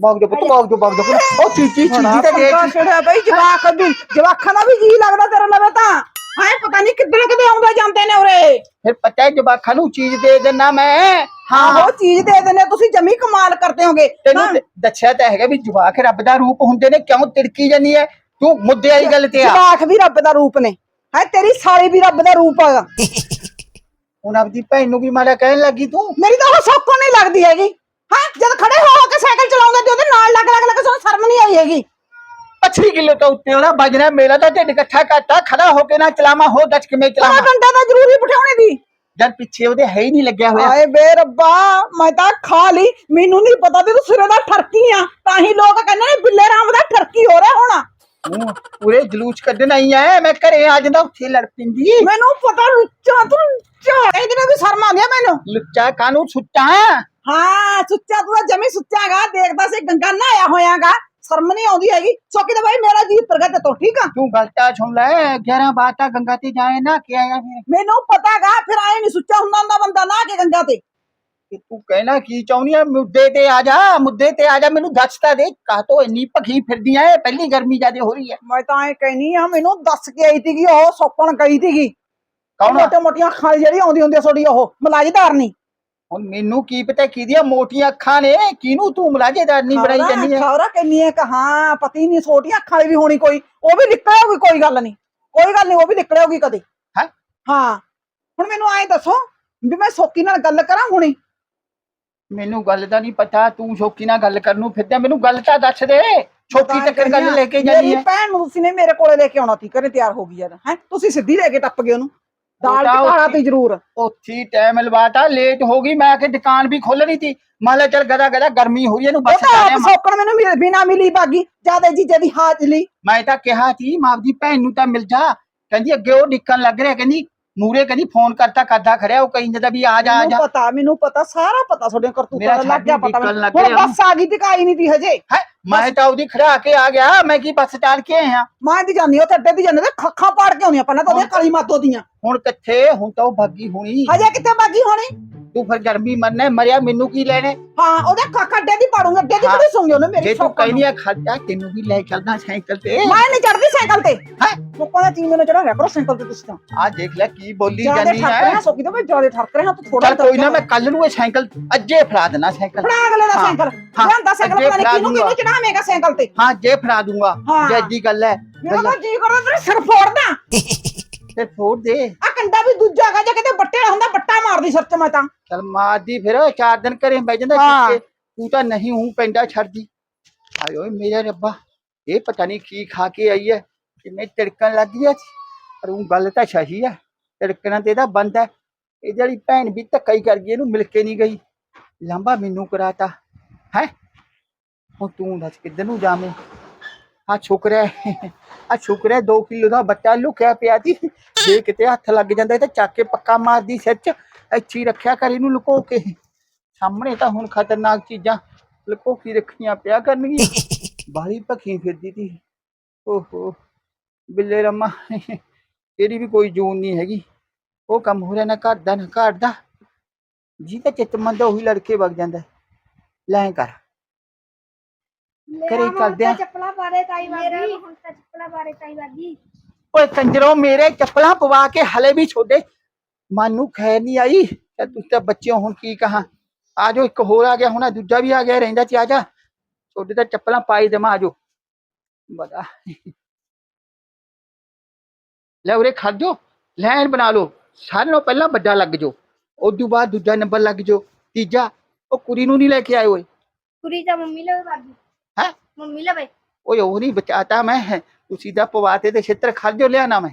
ਬਾਗ ਜੋ ਪੁੱਤ ਬਾਗ ਜੋ ਬਾਗ ਜੋ ਉਹ ਚੀਚੀ ਚੀਚੀ ਤਾਂ ਦੇ ਛੜਿਆ ਬਈ ਜਵਾਕ ਵੀ ਜਵਾਕਾਂ ਦਾ ਵੀ ਜੀ ਲੱਗਦਾ ਤੇਰੇ ਲਵੇ ਤਾਂ। ਹਾਏ ਪਤਾ ਨਹੀਂ ਕਿੱਦਣ ਕਿਤੇ ਆਉਂਦੇ ਜਾਂਦੇ ਨੇ ਉਰੇ। ਫਿਰ ਪਤਾ ਹੈ ਜਵਾਕਾਂ ਨੂੰ ਚੀਜ਼ ਦੇ ਦੇਣਾ ਮੈਂ। ਹਾਂ ਹਾਂ। ਉਹ ਚੀਜ਼ ਦੇ ਦਿੰਦੇ ਤੁਸੀਂ ਜਮੀ ਕਮਾਲ ਕਰਦੇ ਹੋਗੇ। ਤੈਨੂੰ ਦ- ਦੱਸਿਆ ਤਾਂ ਹੈਗਾ ਵੀ ਜਵਾਕ ਰੱਬ ਦਾ ਰੂਪ ਹੁੰਦੇ ਨੇ ਕਿਉਂ ਤਿੜਕੀ ਜਾਨੀ ਹੈ ਤੂੰ ਮੁੱਦੇ ਵਾਲੀ ਗੱਲ ਤੇ ਆ। ਜਵਾਕ ਵੀ ਰੱਬ ਦਾ ਰੂਪ ਨੇ। ਹਾਏ ਤੇਰੀ ਸਾਲੀ ਵੀ ਰੱਬ ਦਾ ਰੂਪ ਆ। ਹੁਣ ਆਪਦੀ ਭੈਣ ਨੂੰ ਵੀ ਮਾੜਾ ਕਹਿਣ ਲੱਗੀ ਤੂੰ? ਮੇਰੀ ਤਾਂ ਉਹ ਸੌਕੋ ਨਹੀਂ ਲੱਗਦੀ ਹੈਗੀ। ਹਾਂ ਜਦ ਖੜੇ ਹੋ ਹੋ ਕੇ ਸਾਈਕਲ ਚਲਾਉਂਦੇ ਤੇ ਉਹਦੇ ਨਾਲ ਲੱਗ ਲੱਗ ਲੱਗ ਸਾਨੂੰ ਸ਼ਰਮ ਨਹੀਂ ਆਈ ਹੈਗੀ। 25 ਕਿਲੋ ਤੋਂ ਉੱਤੇ ਹੋਣਾ ਵਜਣਾ ਮੇਰਾ ਤਾਂ ਢਿੱਡ ਇਕੱਠਾ ਕਰਤਾ ਖੜਾ ਹੋ ਕੇ ਨਾ ਚਲਾਵਾਂ ਹੋ ਦੱਸ ਕਿਵੇਂ ਤਾਂ ਚਲਾਵਾਂ ਡੰਡਾ ਤਾਂ ਜ਼ਰੂਰੀ ਬਿਠਾਉਣੀ ਦੀ ਜਦ ਪਿੱਛੇ ਉਹਦੇ ਹੈ ਹੀ ਨਹੀਂ ਲੱਗਿਆ ਹੋਇਆ ਹਾਏ ਬੇ ਰੱਬਾ ਮੈਂ ਤਾਂ ਖਾ ਲਈ ਮੈਨੂੰ ਨਹੀਂ ਪਤਾ ਵੀ ਤੂੰ ਸਿਰੇ ਦਾ ਠਰਕੀ ਆ ਤਾਂ ਹੀ ਲੋਕ ਕਹਿੰਦੇ ਨੇ ਬਿੱਲੇ ਰਾਮ ਦਾ ਠਰਕੀ ਹੋ ਰਿਹਾ ਹੋਣਾ ਤੂੰ ਪੂਰੇ ਜਲੂਸ ਕੱਢਣ ਆਈ ਐ ਮੈਂ ਘਰੇ ਆ ਜਾਂਦਾ ਉੱਥੇ ਲੜ ਪਿੰਦੀ ਮੈਨੂੰ ਪਤਾ ਲੁੱਚਾ ਤੂੰ ਝਾੜੇ ਜਿਹਨੇ ਵੀ ਸ਼ਰਮ ਆਉਂਦੀ ਆ ਮੈਨੂੰ ਲੁੱਚਾ ਕਾਨੂੰ ਸੁੱਟਾ ਹਾਂ ਸੁੱਚਾ ਤੂੰ ਤਾਂ ਜਮੀ ਸੁੱਚਾਗਾ ਦੇਖਦਾ ਸੀ ਗੰਗਾ ਨਹਾਇਆ ਹੋਇਆਗਾ ਸ਼ਰਮ ਨਹੀਂ ਆਉਂਦੀ ਹੈਗੀ। ਸੋਕੀ ਤਾਂ ਭਾਈ ਮੇਰਾ ਜੀ ਪ੍ਰਗਟ ਤੋਂ ਠੀਕ ਆ। ਤੂੰ ਗਲਤਾ ਸੁਣ ਲੈ 11 ਬਾਤਾਂ ਗੰਗਾ ਤੇ ਜਾਏ ਨਾ ਕਿ ਆਇਆ ਫਿਰ। ਮੈਨੂੰ ਪਤਾਗਾ ਫਿਰ ਆਏ ਨਹੀਂ ਸੁੱਚਾ ਹੁੰਦਾ ਹੁੰਦਾ ਬੰਦਾ ਨਾ ਕੇ ਗੰਗਾ ਤੇ। ਕਿ ਤੂੰ ਕਹਿਣਾ ਕੀ ਚਾਹੁੰਦੀ ਆ ਮੁੱਦੇ ਤੇ ਆ ਜਾ ਮੁੱਦੇ ਤੇ ਆ ਜਾ ਮੈਨੂੰ ਦੱਸ ਤਾਂ ਦੇ ਕਾਹਤੋਂ ਇੰਨੀ ਭਖੀ ਫਿਰਦੀ ਐ ਪਹਿਲੀ ਗਰਮੀ ਜਿਆਦੇ ਹੋ ਰਹੀ ਐ ਮੈਂ ਤਾਂ ਐ ਕਹਿਨੀ ਆ ਮੈਨੂੰ ਦੱਸ ਕੇ ਆਈ ਸੀਗੀ ਉਹ ਸੋਪਣ ਗਈ ਸੀਗੀ। ਕੌਣ? ਮੋਟੇ ਮੋਟੀਆਂ ਅੱਖਾਂ ਜਿਹੜੀ ਆਉਂਦੀ ਹੁੰਦੀ ਆ ਤੁਹਾਡੀ ਉਹ ਮਲਾਜਦਾਰ ਨਹੀਂ ਹੁਣ ਮੈਨੂੰ ਕੀ ਪਤਾ ਕਿਹਦੀਆਂ ਮੋਟੀਆਂ ਅੱਖਾਂ ਨੇ ਕਿਹਨੂੰ ਤੂੰ ਮਲਾਜੇਦਾਰ ਨਹੀਂ ਬਣਾਈ ਜਾਂਦੀ ਐ ਖੌਰਾ ਕਿੰਨੀ ਹੈ ਕਿ ਹਾਂ ਪਤੀ ਨਹੀਂ ਛੋਟੀਆਂ ਅੱਖਾਂ ਵਾਲੀ ਵੀ ਹੋਣੀ ਕੋਈ ਉਹ ਵੀ ਨਿਕਲਿਆਗੀ ਕੋਈ ਗੱਲ ਨਹੀਂ। ਕੋਈ ਗੱਲ ਨਹੀਂ ਉਹ ਵੀ ਨਿਕਲਿਆਗੀ ਕਦੇ। ਹੈਂ? ਹਾਂ ਹੁਣ ਮੈਨੂੰ ਐਂ ਦੱਸੋ ਵੀ ਮੈਂ ਸੋਕੀ ਨਾਲ ਗੱਲ ਕਰਾਂ ਹੁਣੀ? ਮੈਨੂੰ ਗੱਲ ਦਾ ਨਹੀਂ ਪਤਾ ਤੂੰ ਸ਼ੋਕੀ ਨਾਲ ਗੱਲ ਕਰਨ ਨੂੰ ਫਿਰਦਾ ਮੈਨੂੰ ਗੱਲ ਤਾਂ ਦੱਸ ਦੇ। ਤਾਂ ਤੱਕ ਗੱਲ ਲੈ ਕੇ ਜਾਣੀ ਮੇਰੀ ਐ ਭੈਣ ਨੂੰ ਤੁਸੀਂ ਨੇ ਮੇਰੇ ਕੋਲੇ ਲੈ ਕੇ ਆਉਣਾ ਸੀ ਘਰੇ ਤਿਆਰ ਹੋ ਗਈ ਜਦ ਹੈ? ਤੁਸੀਂ ਸਿੱਧੀ ਲੈ ਕੇ ਟੱਪ ਗਏ ਉਹਨੂੰ। ਦਾਲ ਖਾਣਾ ਉੱਥੇ- ਤੀ ਜ਼ਰੂਰ। ਉੱਥੀ ਟਾਈਮ ਲਵਾਤਾ ਲੇਟ ਹੋ ਗਈ ਮੈਂ ਕਿ ਦੁਕਾਨ ਵੀ ਖੋਲਣੀ ਸੀ ਮੰਨ ਲੈ ਚੱਲ ਗਦਾ ਗਦਾ ਗਰਮੀ ਹੋ ਰਹੀ ਇਹਨੂੰ ਉਹ ਬੱਸ ਤਾਂ ਜਾਣੇ ਸੌਕਣ ਮੈਨੂੰ ਮਿਲ- ਬਿਨਾਂ ਮਿਲੀ ਬਾਗੀ ਜ਼ਿਆਦਾ ਜੀਜੇ ਦੀ ਹਾਜ਼ਲੀ ਮੈਂ ਤਾਂ ਕਿਹਾ ਸੀ ਮਾਂ ਦੀ ਭੈਣ ਨੂੰ ਤਾਂ ਮਿਲ ਜਾ। ਕਹਿੰਦੀ ਅੱਗੇ ਉਹ ਨਿਕਲਣ ਲੱਗ ਰਿਹਾ ਕਹਿੰਦੀ ਮੂਰੇ ਕਹਿੰਦੀ ਫੋਨ ਕਰਤਾ ਕਰਦਾ ਖੜਿਆ ਉਹ ਕਹੀਂ ਜਦਾ ਵੀ ਆ ਜਾ ਆ ਜਾ। ਮੈਨੂੰ ਪਤਾ ਮੈਨੂੰ ਪਤਾ ਸਾਰਾ ਪਤਾ ਤੁਹਾਡੇ ਮੇਰਾ ਕਰਤੂਤਾਂ ਦਾ ਲੱਗ ਗਿਆ ਪਤਾ ਮੈਨੂੰ। ਲੱਗ ਹੁਣ ਗਿਆ। ਬੱਸ ਆ ਗਈ ਤੇ ਕਾਈ ਨਹੀਂ ਤੀ ਹਜੇ। ਹੈ? ਮੈਂ ਤਾਂ ਉਹਦੀ ਖੜਾ ਕੇ ਆ ਗਿਆ ਮੈਂ ਕੀ ਬੱਸ ਚਾਲ ਕੇ ਆਇਆ? ਮੈਂ ਦੀ ਜਾਂਦੀ ਉੱਥੇ ਅੱਡੇ ਦੀ ਜਾਂਦੀ ਤੇ ਖੱਖਾਂ ਪਾੜ ਕੇ ਆਉਂਦੀਆਂ ਪਹਿਲਾਂ ਤਾਂ ਉਹਦੀਆਂ ਕਾਲੀ ਮਾਤੋ ਦੀਆਂ। ਹੁਣ ਕਿੱਥੇ? ਹੁਣ ਤਾਂ ਉਹ ਭਾਗੀ ਹੋਣੀ। ਹਜੇ ਕਿੱਥੇ ਬਾਗੀ ਹੋਣੀ? ਤੂੰ ਫਿਰ ਗਰਮੀ ਮੰਨੇ ਮਰਿਆ ਮੈਨੂੰ ਕੀ ਲੈਣੇ ਹਾਂ ਉਹਦੇ ਖੱਖ ਅੱਡੇ ਦੀ ਪਾੜੂੰਗਾ ਅੱਡੇ ਦੀ। ਕਿਹੜੀ ਸੁਣਿਓ ਉਹਨੇ ਮੇਰੀ ਜੇ ਤੂੰ ਸ਼ੌਕਾਂ ਨੂੰ। ਕਹਿੰਦੀ ਆ ਖਰਚਾ ਤੈਨੂੰ ਵੀ ਲੈ ਚੱਲਦਾ ਸਾਈਕਲ ਤੇ ਮੈਂ ਨਹੀਂ ਚੜਦੀ ਸਾਈਕਲ ਤੇ ਹੈਂ? ਲੋਕਾਂ ਦਾ ਚੀਜ਼ ਨੂੰ ਚੜਾ ਰਿਹਾ ਕਰੋ ਸਾਈਕਲ ਤੇ ਤੁਸੀਂ ਤਾਂ ਆ ਦੇਖ ਲੈ ਕੀ ਬੋਲੀ ਜ਼ਿਆਦਾ ਜਾਂਦੀ ਹੈ ਰਿਹਾ ਸੋਕੀ ਤਾਂ ਮੈਂ ਜ਼ਿਆਦਾ ਠਰਕ ਰਿਹਾ ਤੂੰ ਥੋੜਾ ਚੱਲ ਕੋਈ ਨਾ ਮੈਂ ਕੱਲ ਨੂੰ ਇਹ ਸਾਈਕਲ ਅੱਜੇ ਫੜਾ ਦੇਣਾ ਸਾਈਕਲ ਫੜਾ ਅਗਲੇ ਦਾ ਹਾਂ, ਸਾਈਕਲ ਹਾਂ, ਲਿਆਂਦਾ ਸਾਈਕਲ ਅੱਗੇ ਪਤਾ ਨਹੀਂ ਫੜਾ ਕਿਹਨੂੰ ਦੂੰਗਾ। ਚੜਾਵੇਂਗਾ ਸਾਈਕਲ ਤੇ ਹਾਂ ਜੇ ਫੜਾ ਦੂੰਗਾ ਹਾਂ। ਜੇ ਗੱਲ ਹੈ ਮੇਰਾ ਤਾਂ ਜੀ ਕਰਦਾ ਤੇਰੇ ਸਿਰ ਫੋੜਦਾ ਫਿਰ ਫੋੜ ਦੇ? ਆ ਕੰਡਾ ਵੀ ਦੂਜਾ ਹੈਗਾ ਜੇ ਕਿਤੇ ਬੱਟੇ ਹੁੰਦਾ ਬੱਟਾ ਮਾਰਦੀ ਸਿਰ ਤੇ ਮੈਂ ਤਾਂ। ਚਲ ਮਾਰਦੀ ਫਿਰ ਚਾਰ ਦਿਨ ਘਰੇ ਬਹਿ ਜਾਂਦਾ ਹਾਂ। ਤੂੰ ਤਾਂ ਨਹੀਂ ਹੂੰ ਪੈਂਦਾ ਛੱਡਦੀ ਆਏ ਓਏ ਮੇਰੇ ਰੱਬਾ ਇਹ ਪਤਾ ਨਹੀਂ ਕੀ ਖਾ ਕੇ ਆਈ ਹੈ ਕਿਵੇਂ ਤਿੜਕਣ ਲੱਗ ਗਈ ਹੈ ਪਰ ਉਹ ਗੱਲ ਤਾਂ ਸਹੀ ਹੈ ਤਿੜਕਣਾ ਤੇ ਇਹਦਾ ਬੰਦ ਹੈ ਇਹ ਜਿਹੜੀ ਭੈਣ ਵੀ ਧੱਕਾ ਹੀ ਕਰ ਗਈ ਇਹਨੂੰ ਮਿਲ ਕੇ ਨਹੀਂ ਗਈ। ਲਾਂਬਾ ਮੈਨੂੰ ਕਰਾਤਾ। ਹੈ? ਹੁਣ ਤੂੰ ਦੱਸ ਕਿੱਧਰ ਨੂੰ ਜਾਵੇਂ? ਆ ਸ਼ੁਕਰ ਹੈ ਆ ਸ਼ੁਕਰ ਹੈ 2 ਕਿਲੋ ਦਾ ਬੱਚਾ ਲੁਕਿਆ ਪਿਆ ਸੀ ਜੇ ਕਿਤੇ ਹੱਥ ਲੱਗ ਜਾਂਦਾ ਤਾਂ ਚੱਕ ਕੇ ਪੱਕਾ ਮਾਰਦੀ ਸਿਰ 'ਚ। ਇੱਥੇ ਹੀ ਰੱਖਿਆ ਕਰ ਇਹਨੂੰ ਲੁਕੋ ਕੇ। ਸਾਹਮਣੇ ਤਾਂ ਹੁਣ ਖਤਰਨਾਕ ਚੀਜ਼ਾਂ ਲੁਕੋ ਕੇ ਰੱਖੀਆਂ ਪਿਆ ਕਰਨਗੀਆਂ। ਬਾਹਲੀ ਭੱਖੀ ਫਿਰਦੀ ਤੀ। ਓਹੋ ਬਿੱਲੇ ਰਮਾ। ਇਹਦੀ ਵੀ ਕੋਈ ਜੂਨ ਨਹੀਂ ਹੈਗੀ। ਉਹ ਕੰਮ ਹੋ ਰਿਹਾ ਨਾ ਘਰ ਦਾ ਨਾ ਘਾਟ ਦਾ। ਜੀ ਤਾਂ ਚਿੱਤ ਮੰਦਾ ਉਹੀ ਲੜਕੇ ਵਗ ਜਾਂਦਾ। ਲੈ ਕਰ। ਘਰੇ ਕਰਦੇ ਆ। ਚੱਪਲਾਂ ਪਾਰੇ ਤਾਈ ਵਾਗੀ ਹੁਣ ਤਾਂ ਚੱਪਲਾਂ ਪਾਰੇ ਤਾਈ ਵਾਗੀ ਓਏ ਕੰਜਰੋ ਮੇਰੇ ਚੱਪਲਾਂ ਪਵਾ ਕੇ ਹਲੇ ਵੀ ਛੋਡੇ। ਮਨ ਨੂੰ ਖੈਰ ਨਹੀਂ ਆਈ। ਤੇ ਤੁਸੀਂ ਤਾਂ ਬੱਚਿਓ ਹੁਣ ਕੀ ਕਹਾਂ? ਆ ਜਾਓ ਇੱਕ ਹੋਰ ਆ ਗਿਆ ਹੁਣ ਆਹ ਦੂਜਾ ਵੀ ਆ ਗਿਆ ਰਹਿੰਦਾ ਚ ਆ ਜਾ। ਛੋਡੇ ਤਾਂ ਚੱਪਲਾਂ ਪਾਈ ਦੇਵਾਂ ਆ ਜਾਓ। ਬੜਾ। ਲੈ ਉਰੇ ਖੜ ਜਾਓ ਲਾਈਨ ਬਣਾ ਲਓ। ਸਾਰਿਆਂ ਨਾਲੋਂ ਪਹਿਲਾਂ ਵੱਡਾ ਲੱਗ ਜਾਓ। ਉਸ ਤੋਂ ਬਾਅਦ ਦੂਜਾ ਨੰਬਰ ਲੱਗ ਜਾਓ। ਤੀਜਾ ਉਹ ਕੁੜੀ ਨੂੰ ਨਹੀਂ ਲੈ ਕੇ ਆਏ ਓਏ ਕੁੜੀ ਤਾਂ ਮੰਮੀ ਲਵੇ ਵਾਗੀ ਹੈਂ? ਮੰਮੀ ਲਵੇ। ਓਏ ਉਹ ਨਹੀਂ ਬਚਾਤਾ ਮੈਂ। ਤੁਸੀਂ ਤਾਂ ਪਵਾਤੇ ਤੇ ਛਿੱਤਰ ਖੜ ਜਾਓ, ਲਿਆਣਾ ਮੈਂ।